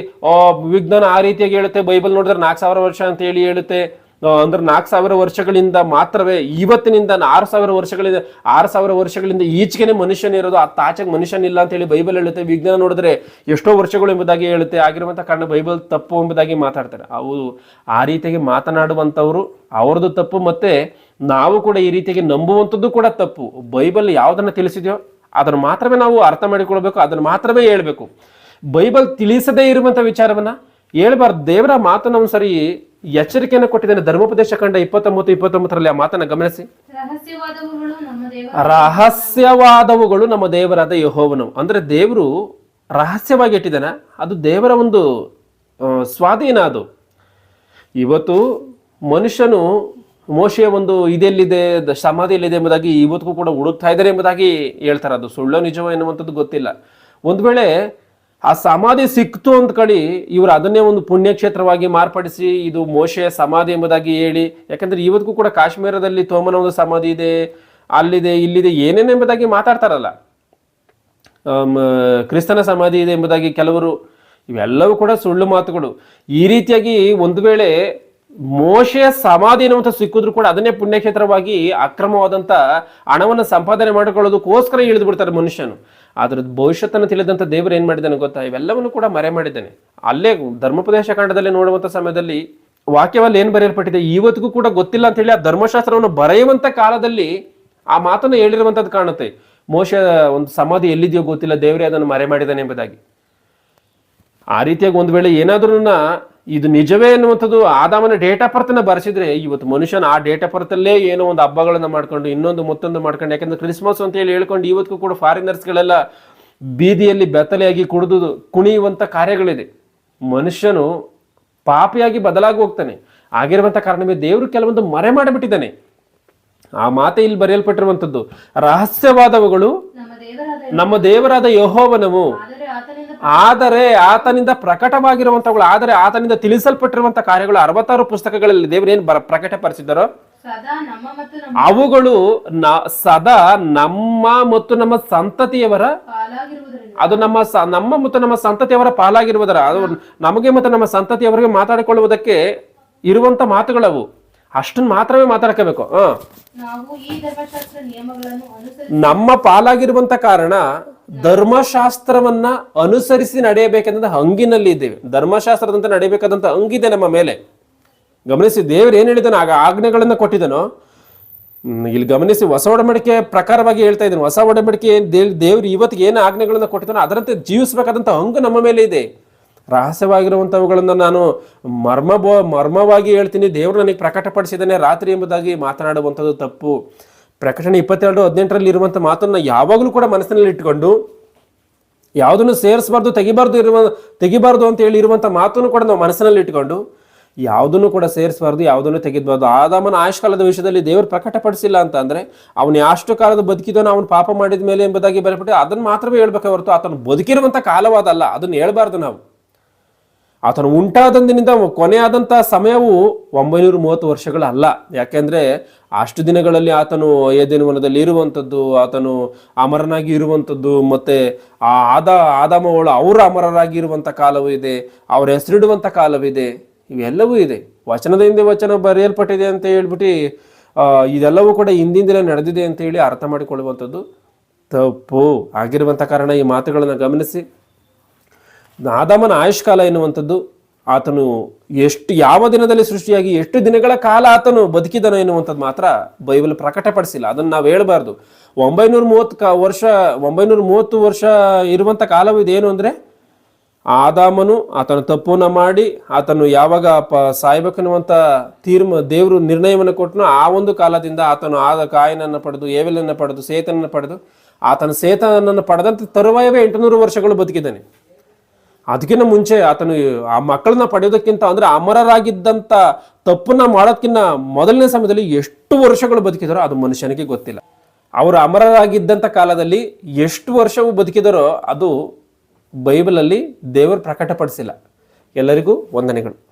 ವಿಜ್ಞಾನ ಆ ರೀತಿಯಾಗಿ ಹೇಳುತ್ತೆ, ಬೈಬಲ್ ನೋಡಿದ್ರೆ ನಾಲ್ಕು ಸಾವಿರ ವರ್ಷ ಅಂತ ಹೇಳಿ ಹೇಳುತ್ತೆ. ಅಂದ್ರೆ ನಾಲ್ಕು ಸಾವಿರ ವರ್ಷಗಳಿಂದ ಮಾತ್ರವೇ ಇವತ್ತಿನಿಂದ ಆರು ಸಾವಿರ ವರ್ಷಗಳಿಂದ ಆರು ಸಾವಿರ ವರ್ಷಗಳಿಂದ ಈಚೆಗೆ ಮನುಷ್ಯನಿರೋದು ಅತ್ತ ಆಚೆಗೆ ಮನುಷ್ಯನಿಲ್ಲ ಅಂತ ಹೇಳಿ ಬೈಬಲ್ ಹೇಳುತ್ತೆ, ವಿಜ್ಞಾನ ನೋಡಿದ್ರೆ ಎಷ್ಟೋ ವರ್ಷಗಳು ಎಂಬುದಾಗಿ ಹೇಳುತ್ತೆ ಆಗಿರುವಂತಹ ಕಾರಣ ಬೈಬಲ್ ತಪ್ಪು ಎಂಬುದಾಗಿ ಮಾತಾಡ್ತಾರೆ. ಅವು ಆ ರೀತಿಯಾಗಿ ಮಾತನಾಡುವಂಥವ್ರು ಅವ್ರದ್ದು ತಪ್ಪು ಮತ್ತೆ ನಾವು ಕೂಡ ಈ ರೀತಿಯಾಗಿ ನಂಬುವಂಥದ್ದು ಕೂಡ ತಪ್ಪು. ಬೈಬಲ್ ಯಾವುದನ್ನ ತಿಳಿಸಿದೆಯೋ ಅದನ್ನು ಮಾತ್ರವೇ ನಾವು ಅರ್ಥ ಮಾಡಿಕೊಳ್ಬೇಕು, ಅದನ್ನು ಮಾತ್ರವೇ ಹೇಳಬೇಕು. ಬೈಬಲ್ ತಿಳಿಸದೇ ಇರುವಂಥ ವಿಚಾರವನ್ನ ಹೇಳ್ಬಾರ್ದು. ದೇವರ ಮಾತನ್ನು ಒಂದು ಸರಿ ಎಚ್ಚರಿಕೆಯನ್ನು ಕೊಟ್ಟಿದ್ದೇನೆ. ಧರ್ಮೋಪದೇಶ ಕಂಡ ಇಪ್ಪತ್ತೊಂಬತ್ತು ಇಪ್ಪತ್ತೊಂಬತ್ತರಲ್ಲಿ ಆ ಮಾತನ್ನ ಗಮನಿಸಿ. ರಹಸ್ಯವಾದವುಗಳು ನಮ್ಮ ದೇವರಾದ ಯಹೋವನು. ಅಂದ್ರೆ ದೇವರು ರಹಸ್ಯವಾಗಿ ಇಟ್ಟಿದ್ದಾನೆ. ಅದು ದೇವರ ಒಂದು ಸ್ವಾಧೀನ ಅದು. ಇವತ್ತು ಮನುಷ್ಯನು ಮೋಶೆಯ ಒಂದು ಇದೆಲ್ಲಿದೆ ಸಮಾಧಿಯಲ್ಲಿದೆ ಎಂಬುದಾಗಿ ಇವತ್ತಿಗೂ ಕೂಡ ಹುಡುಕ್ತಾ ಇದ್ದಾರೆ ಎಂಬುದಾಗಿ ಹೇಳ್ತಾರೆ. ಅದು ಸುಳ್ಳು ನಿಜವೋ ಎನ್ನುವಂಥದ್ದು ಗೊತ್ತಿಲ್ಲ. ಒಂದು ವೇಳೆ ಆ ಸಮಾಧಿ ಸಿಕ್ತು ಅಂತ ಕಳಿ ಇವರು ಅದನ್ನೇ ಒಂದು ಪುಣ್ಯಕ್ಷೇತ್ರವಾಗಿ ಮಾರ್ಪಡಿಸಿ ಇದು ಮೋಶೆಯ ಸಮಾಧಿ ಎಂಬುದಾಗಿ ಹೇಳಿ, ಯಾಕಂದ್ರೆ ಇವತ್ತಿಗೂ ಕೂಡ ಕಾಶ್ಮೀರದಲ್ಲಿ ತೋಮನ ಒಂದು ಸಮಾಧಿ ಇದೆ, ಅಲ್ಲಿದೆ, ಇಲ್ಲಿದೆ ಏನೇನೆಂಬುದಾಗಿ ಮಾತಾಡ್ತಾರಲ್ಲ. ಕ್ರಿಸ್ತನ ಸಮಾಧಿ ಇದೆ ಎಂಬುದಾಗಿ ಕೆಲವರು, ಇವೆಲ್ಲವೂ ಕೂಡ ಸುಳ್ಳು ಮಾತುಗಳು. ಈ ರೀತಿಯಾಗಿ ಒಂದು ವೇಳೆ ಮೋಶೆಯ ಸಮಾಧಿ ಅನ್ನುವಂಥ ಸಿಕ್ಕಿದ್ರು ಕೂಡ ಅದನ್ನೇ ಪುಣ್ಯಕ್ಷೇತ್ರವಾಗಿ ಅಕ್ರಮವಾದಂಥ ಹಣವನ್ನು ಸಂಪಾದನೆ ಮಾಡಿಕೊಳ್ಳೋದಕ್ಕೋಸ್ಕರ ಇಳಿದು ಬಿಡ್ತಾರೆ ಮನುಷ್ಯನು. ಅದ್ರ ಭವಿಷ್ಯತ್ತನ್ನು ತಿಳಿದಂಥ ದೇವರು ಏನು ಮಾಡಿದ್ದಾನೆ ಗೊತ್ತಾ? ಇವೆಲ್ಲವನ್ನು ಕೂಡ ಮರೆ ಮಾಡಿದ್ದಾನೆ. ಅಲ್ಲೇ ಧರ್ಮೋಪದೇಶ ಕಾಂಡದಲ್ಲಿ ನೋಡುವಂಥ ಸಮಯದಲ್ಲಿ ವಾಕ್ಯವಲ್ಲಿ ಏನು ಬರೆಯಲ್ಪಟ್ಟಿದೆ? ಇವತ್ತಿಗೂ ಕೂಡ ಗೊತ್ತಿಲ್ಲ ಅಂತ ಹೇಳಿ ಆ ಧರ್ಮಶಾಸ್ತ್ರವನ್ನು ಬರೆಯುವಂತ ಕಾಲದಲ್ಲಿ ಆ ಮಾತನ್ನು ಹೇಳಿರುವಂತದ್ದು ಕಾಣುತ್ತೆ. ಮೋಶ ಒಂದು ಸಮಾಧಿ ಎಲ್ಲಿದೆಯೋ ಗೊತ್ತಿಲ್ಲ, ದೇವರೇ ಅದನ್ನು ಮರೆ ಮಾಡಿದ್ದಾನೆ ಎಂಬುದಾಗಿ. ಆ ರೀತಿಯಾಗಿ ಒಂದು ವೇಳೆ ಏನಾದ್ರೂ ಇದು ನಿಜವೇ ಎನ್ನುವಂಥದ್ದು ಆದಾಮನ ಡೇಟ್ ಬರ್ತ್ನ ಬರೆಸಿದ್ರೆ ಇವತ್ತು ಮನುಷ್ಯನ ಆ ಡೇಟ್ ಬರ್ತಲ್ಲೇ ಏನೋ ಒಂದು ಹಬ್ಬಗಳನ್ನ ಮಾಡ್ಕೊಂಡು ಇನ್ನೊಂದು ಮತ್ತೊಂದು ಮಾಡ್ಕೊಂಡು, ಯಾಕಂದ್ರೆ ಕ್ರಿಸ್ಮಸ್ ಅಂತ ಹೇಳಿ ಹೇಳ್ಕೊಂಡು ಇವತ್ತಿಗೂ ಕೂಡ ಫಾರಿನರ್ಸ್ಗಳೆಲ್ಲ ಬೀದಿಯಲ್ಲಿ ಬೆತ್ತಲೆಯಾಗಿ ಕುಡಿದು ಕುಣಿಯುವಂಥ ಕಾರ್ಯಗಳಿದೆ. ಮನುಷ್ಯನು ಪಾಪಿಯಾಗಿ ಬದಲಾಗಿ ಹೋಗ್ತಾನೆ. ಆಗಿರುವಂಥ ಕಾರಣವೇ ದೇವರು ಕೆಲವೊಂದು ಮರೆ ಮಾಡಿಬಿಟ್ಟಿದ್ದಾನೆ. ಆ ಮಾತೆ ಇಲ್ಲಿ ಬರೆಯಲ್ಪಟ್ಟಿರುವಂಥದ್ದು, ರಹಸ್ಯವಾದವುಗಳು ನಮ್ಮ ದೇವರಾದ ಯಹೋವನವು ಆದರೆ ಆತನಿಂದ ಪ್ರಕಟವಾಗಿರುವಂತಹಗಳು ಪ್ರಕಟವಾಗಿರುವಂತವುಗಳು ಆದರೆ ಆತನಿಂದ ತಿಳಿಸಲ್ಪಟ್ಟಿರುವಂತಹ ಕಾರ್ಯಗಳು ಅರವತ್ತಾರು ಪುಸ್ತಕಗಳಲ್ಲಿ ದೇವರೇನು ಪ್ರಕಟಪಡಿಸಿದ್ದಾರೋ? ಅವುಗಳು ನ- ಸದಾ ನಮ್ಮ ಮತ್ತು ನಮ್ಮ ಸಂತತಿಯವರ ಅದು ನಮ್ಮ ನಮ್ಮ ಮತ್ತು ನಮ್ಮ ಸಂತತಿಯವರ ಪಾಲಾಗಿರುವುದರ ಅದು ನಮಗೆ ಮತ್ತು ನಮ್ಮ ಸಂತತಿಯವರಿಗೆ ಮಾತಾಡಿಕೊಳ್ಳುವುದಕ್ಕೆ ಇರುವಂತ ಮಾತುಗಳವು. ಅಷ್ಟನ್ನು ಮಾತ್ರವೇ ಮಾತಾಡ್ಕೋಬೇಕು ಹ. ನಮ್ಮ ಪಾಲಾಗಿರುವಂತ ಕಾರಣ ಧರ್ಮಶಾಸ್ತ್ರವನ್ನ ಅನುಸರಿಸಿ ನಡೆಯಬೇಕೆಂದ ಹಂಗಿನಲ್ಲಿ ಇದ್ದೇವೆ. ಧರ್ಮಶಾಸ್ತ್ರದಂತೆ ನಡೆಯಬೇಕಾದಂತ ಹಂಗಿದೆ ನಮ್ಮ ಮೇಲೆ. ಗಮನಿಸಿ ದೇವರು ಏನ್ ಹೇಳಿದನು ಆಗ ಆಜ್ಞೆಗಳನ್ನ ಕೊಟ್ಟಿದನು ಇಲ್ಲಿ ಗಮನಿಸಿ ಹೊಸ ಒಡಂಬಡಿಕೆ ಪ್ರಕಾರವಾಗಿ ಹೇಳ್ತಾ ಇದ್ದಾನೆ. ಹೊಸ ಒಡಂಬಡಿಕೆ ದೇವ್ರು ಇವತ್ತಿಗೆ ಏನು ಆಜ್ಞೆಗಳನ್ನ ಕೊಟ್ಟಿದ್ದಾನೋ ಅದರಂತೆ ಜೀವಿಸಬೇಕಾದಂತ ಹಂಗು ನಮ್ಮ ಮೇಲೆ ಇದೆ. ರಹಸ್ಯವಾಗಿರುವಂಥವುಗಳನ್ನು ನಾನು ಮರ್ಮ ಮರ್ಮವಾಗಿ ಹೇಳ್ತೀನಿ. ದೇವರು ನನಗೆ ಪ್ರಕಟಪಡಿಸಿದ್ದಾನೆ ರಾತ್ರಿ ಎಂಬುದಾಗಿ ಮಾತನಾಡುವಂಥದ್ದು ತಪ್ಪು. ಪ್ರಕಟಣೆ ಇಪ್ಪತ್ತೆರಡು ಹದಿನೆಂಟರಲ್ಲಿ ಇರುವಂಥ ಮಾತನ್ನು ಯಾವಾಗಲೂ ಕೂಡ ಮನಸ್ಸಿನಲ್ಲಿ ಇಟ್ಕೊಂಡು ಯಾವುದನ್ನು ಸೇರಿಸಬಾರ್ದು, ತೆಗಿಬಾರ್ದು ಇರುವ, ತೆಗಿಬಾರ್ದು ಅಂತ ಹೇಳಿ ಇರುವಂಥ ಮಾತನ್ನು ಕೂಡ ನಾವು ಮನಸ್ಸಿನಲ್ಲಿ ಇಟ್ಕೊಂಡು ಯಾವುದನ್ನು ಕೂಡ ಸೇರಿಸಬಾರ್ದು, ಯಾವುದನ್ನು ತೆಗೆದ್ಬಾರ್ದು. ಆದಾಮನ ಆಯುಷ್ಕಾಲದ ವಿಷಯದಲ್ಲಿ ದೇವರು ಪ್ರಕಟಪಡಿಸಿಲ್ಲ ಅಂತ ಅಂದರೆ, ಅವನು ಎಷ್ಟು ಕಾಲದ ಬದುಕಿದನು ಅವನು ಪಾಪ ಮಾಡಿದ ಮೇಲೆ ಎಂಬುದಾಗಿ ಬರೆಬಿಟ್ಟು ಅದನ್ನು ಮಾತ್ರವೇ ಹೇಳ್ಬೇಕೆ ಹೊರತು ಆತನು ಬದುಕಿರುವಂಥ ಕಾಲವಾದಲ್ಲ ಅದನ್ನು ಹೇಳ್ಬಾರ್ದು ನಾವು. ಆತನು ಉಂಟಾದಂದಿನಿಂದ ಕೊನೆಯಾದಂಥ ಸಮಯವು ಒಂಬೈನೂರ ಮೂವತ್ತು ವರ್ಷಗಳಲ್ಲ. ಯಾಕೆಂದರೆ ಅಷ್ಟು ದಿನಗಳಲ್ಲಿ ಆತನು ಏದೇನುವನದಲ್ಲಿ ಇರುವಂಥದ್ದು ಆತನು ಅಮರನಾಗಿ ಇರುವಂಥದ್ದು ಮತ್ತೆ ಆ ಆದ ಆದಾಮಗಳು ಅವರು ಅಮರರಾಗಿ ಇರುವಂಥ ಕಾಲವೂ ಇದೆ, ಅವರ ಹೆಸರಿಡುವಂಥ ಕಾಲವಿದೆ ಇವೆಲ್ಲವೂ ಇದೆ. ವಚನದ ಹಿಂದೆ ವಚನ ಬರೆಯಲ್ಪಟ್ಟಿದೆ ಅಂತ ಹೇಳ್ಬಿಟ್ಟು ಇದೆಲ್ಲವೂ ಕೂಡ ಹಿಂದಿಂದಲೇ ನಡೆದಿದೆ ಅಂತ ಹೇಳಿ ಅರ್ಥ ಮಾಡಿಕೊಳ್ಳುವಂಥದ್ದು ತಪ್ಪು. ಆಗಿರುವಂಥ ಕಾರಣ ಈ ಮಾತುಗಳನ್ನು ಗಮನಿಸಿ. ಆದಾಮನ ಆಯುಷ್ಕಾಲ ಎನ್ನುವಂಥದ್ದು ಆತನು ಎಷ್ಟು ಯಾವ ದಿನದಲ್ಲಿ ಸೃಷ್ಟಿಯಾಗಿ ಎಷ್ಟು ದಿನಗಳ ಕಾಲ ಆತನು ಬದುಕಿದನು ಎನ್ನುವಂಥದ್ದು ಮಾತ್ರ ಬೈಬಲ್ ಪ್ರಕಟಪಡಿಸಿಲ್ಲ. ಅದನ್ನು ನಾವು ಹೇಳಬಾರ್ದು. ಒಂಬೈನೂರ ಮೂವತ್ತು ಕ ವರ್ಷ, ಒಂಬೈನೂರ ಮೂವತ್ತು ವರ್ಷ ಇರುವಂಥ ಕಾಲವಿದೇನು ಅಂದರೆ ಆದಾಮನು ಆತನ ತಪ್ಪನ್ನು ಮಾಡಿ ಆತನು ಯಾವಾಗ ಪ ಸಾಯ್ಬೇಕನ್ನುವಂಥ ತೀರ್ಮ ದೇವರು ನಿರ್ಣಯವನ್ನು ಕೊಟ್ಟನು ಆ ಒಂದು ಕಾಲದಿಂದ ಆತನು ಆದ ಕಾಯನನ್ನು ಪಡೆದು, ಏವೆಲನ್ನು ಪಡೆದು, ಸೇತನನ್ನು ಪಡೆದು ಆತನ ಸೇತನನ್ನು ಪಡೆದಂಥ ತರುವಾಯವೇ ಎಂಟುನೂರು ವರ್ಷಗಳು ಬದುಕಿದ್ದಾನೆ. ಅದಕ್ಕಿಂತ ಮುಂಚೆ ಆತನು ಆ ಮಕ್ಕಳನ್ನ ಪಡೆಯೋದಕ್ಕಿಂತ ಅಂದ್ರೆ ಅಮರರಾಗಿದ್ದಂಥ ತಪ್ಪನ್ನ ಮಾಡೋದಕ್ಕಿಂತ ಮೊದಲನೇ ಸಮಯದಲ್ಲಿ ಎಷ್ಟು ವರ್ಷಗಳು ಬದುಕಿದಾರೋ ಅದು ಮನುಷ್ಯನಿಗೆ ಗೊತ್ತಿಲ್ಲ. ಅವರು ಅಮರರಾಗಿದ್ದಂಥ ಕಾಲದಲ್ಲಿ ಎಷ್ಟು ವರ್ಷವು ಬದುಕಿದರೋ ಅದು ಬೈಬಲಲ್ಲಿ ದೇವರು ಪ್ರಕಟಪಡಿಸಿಲ್ಲ. ಎಲ್ಲರಿಗೂ ವಂದನೆಗಳು.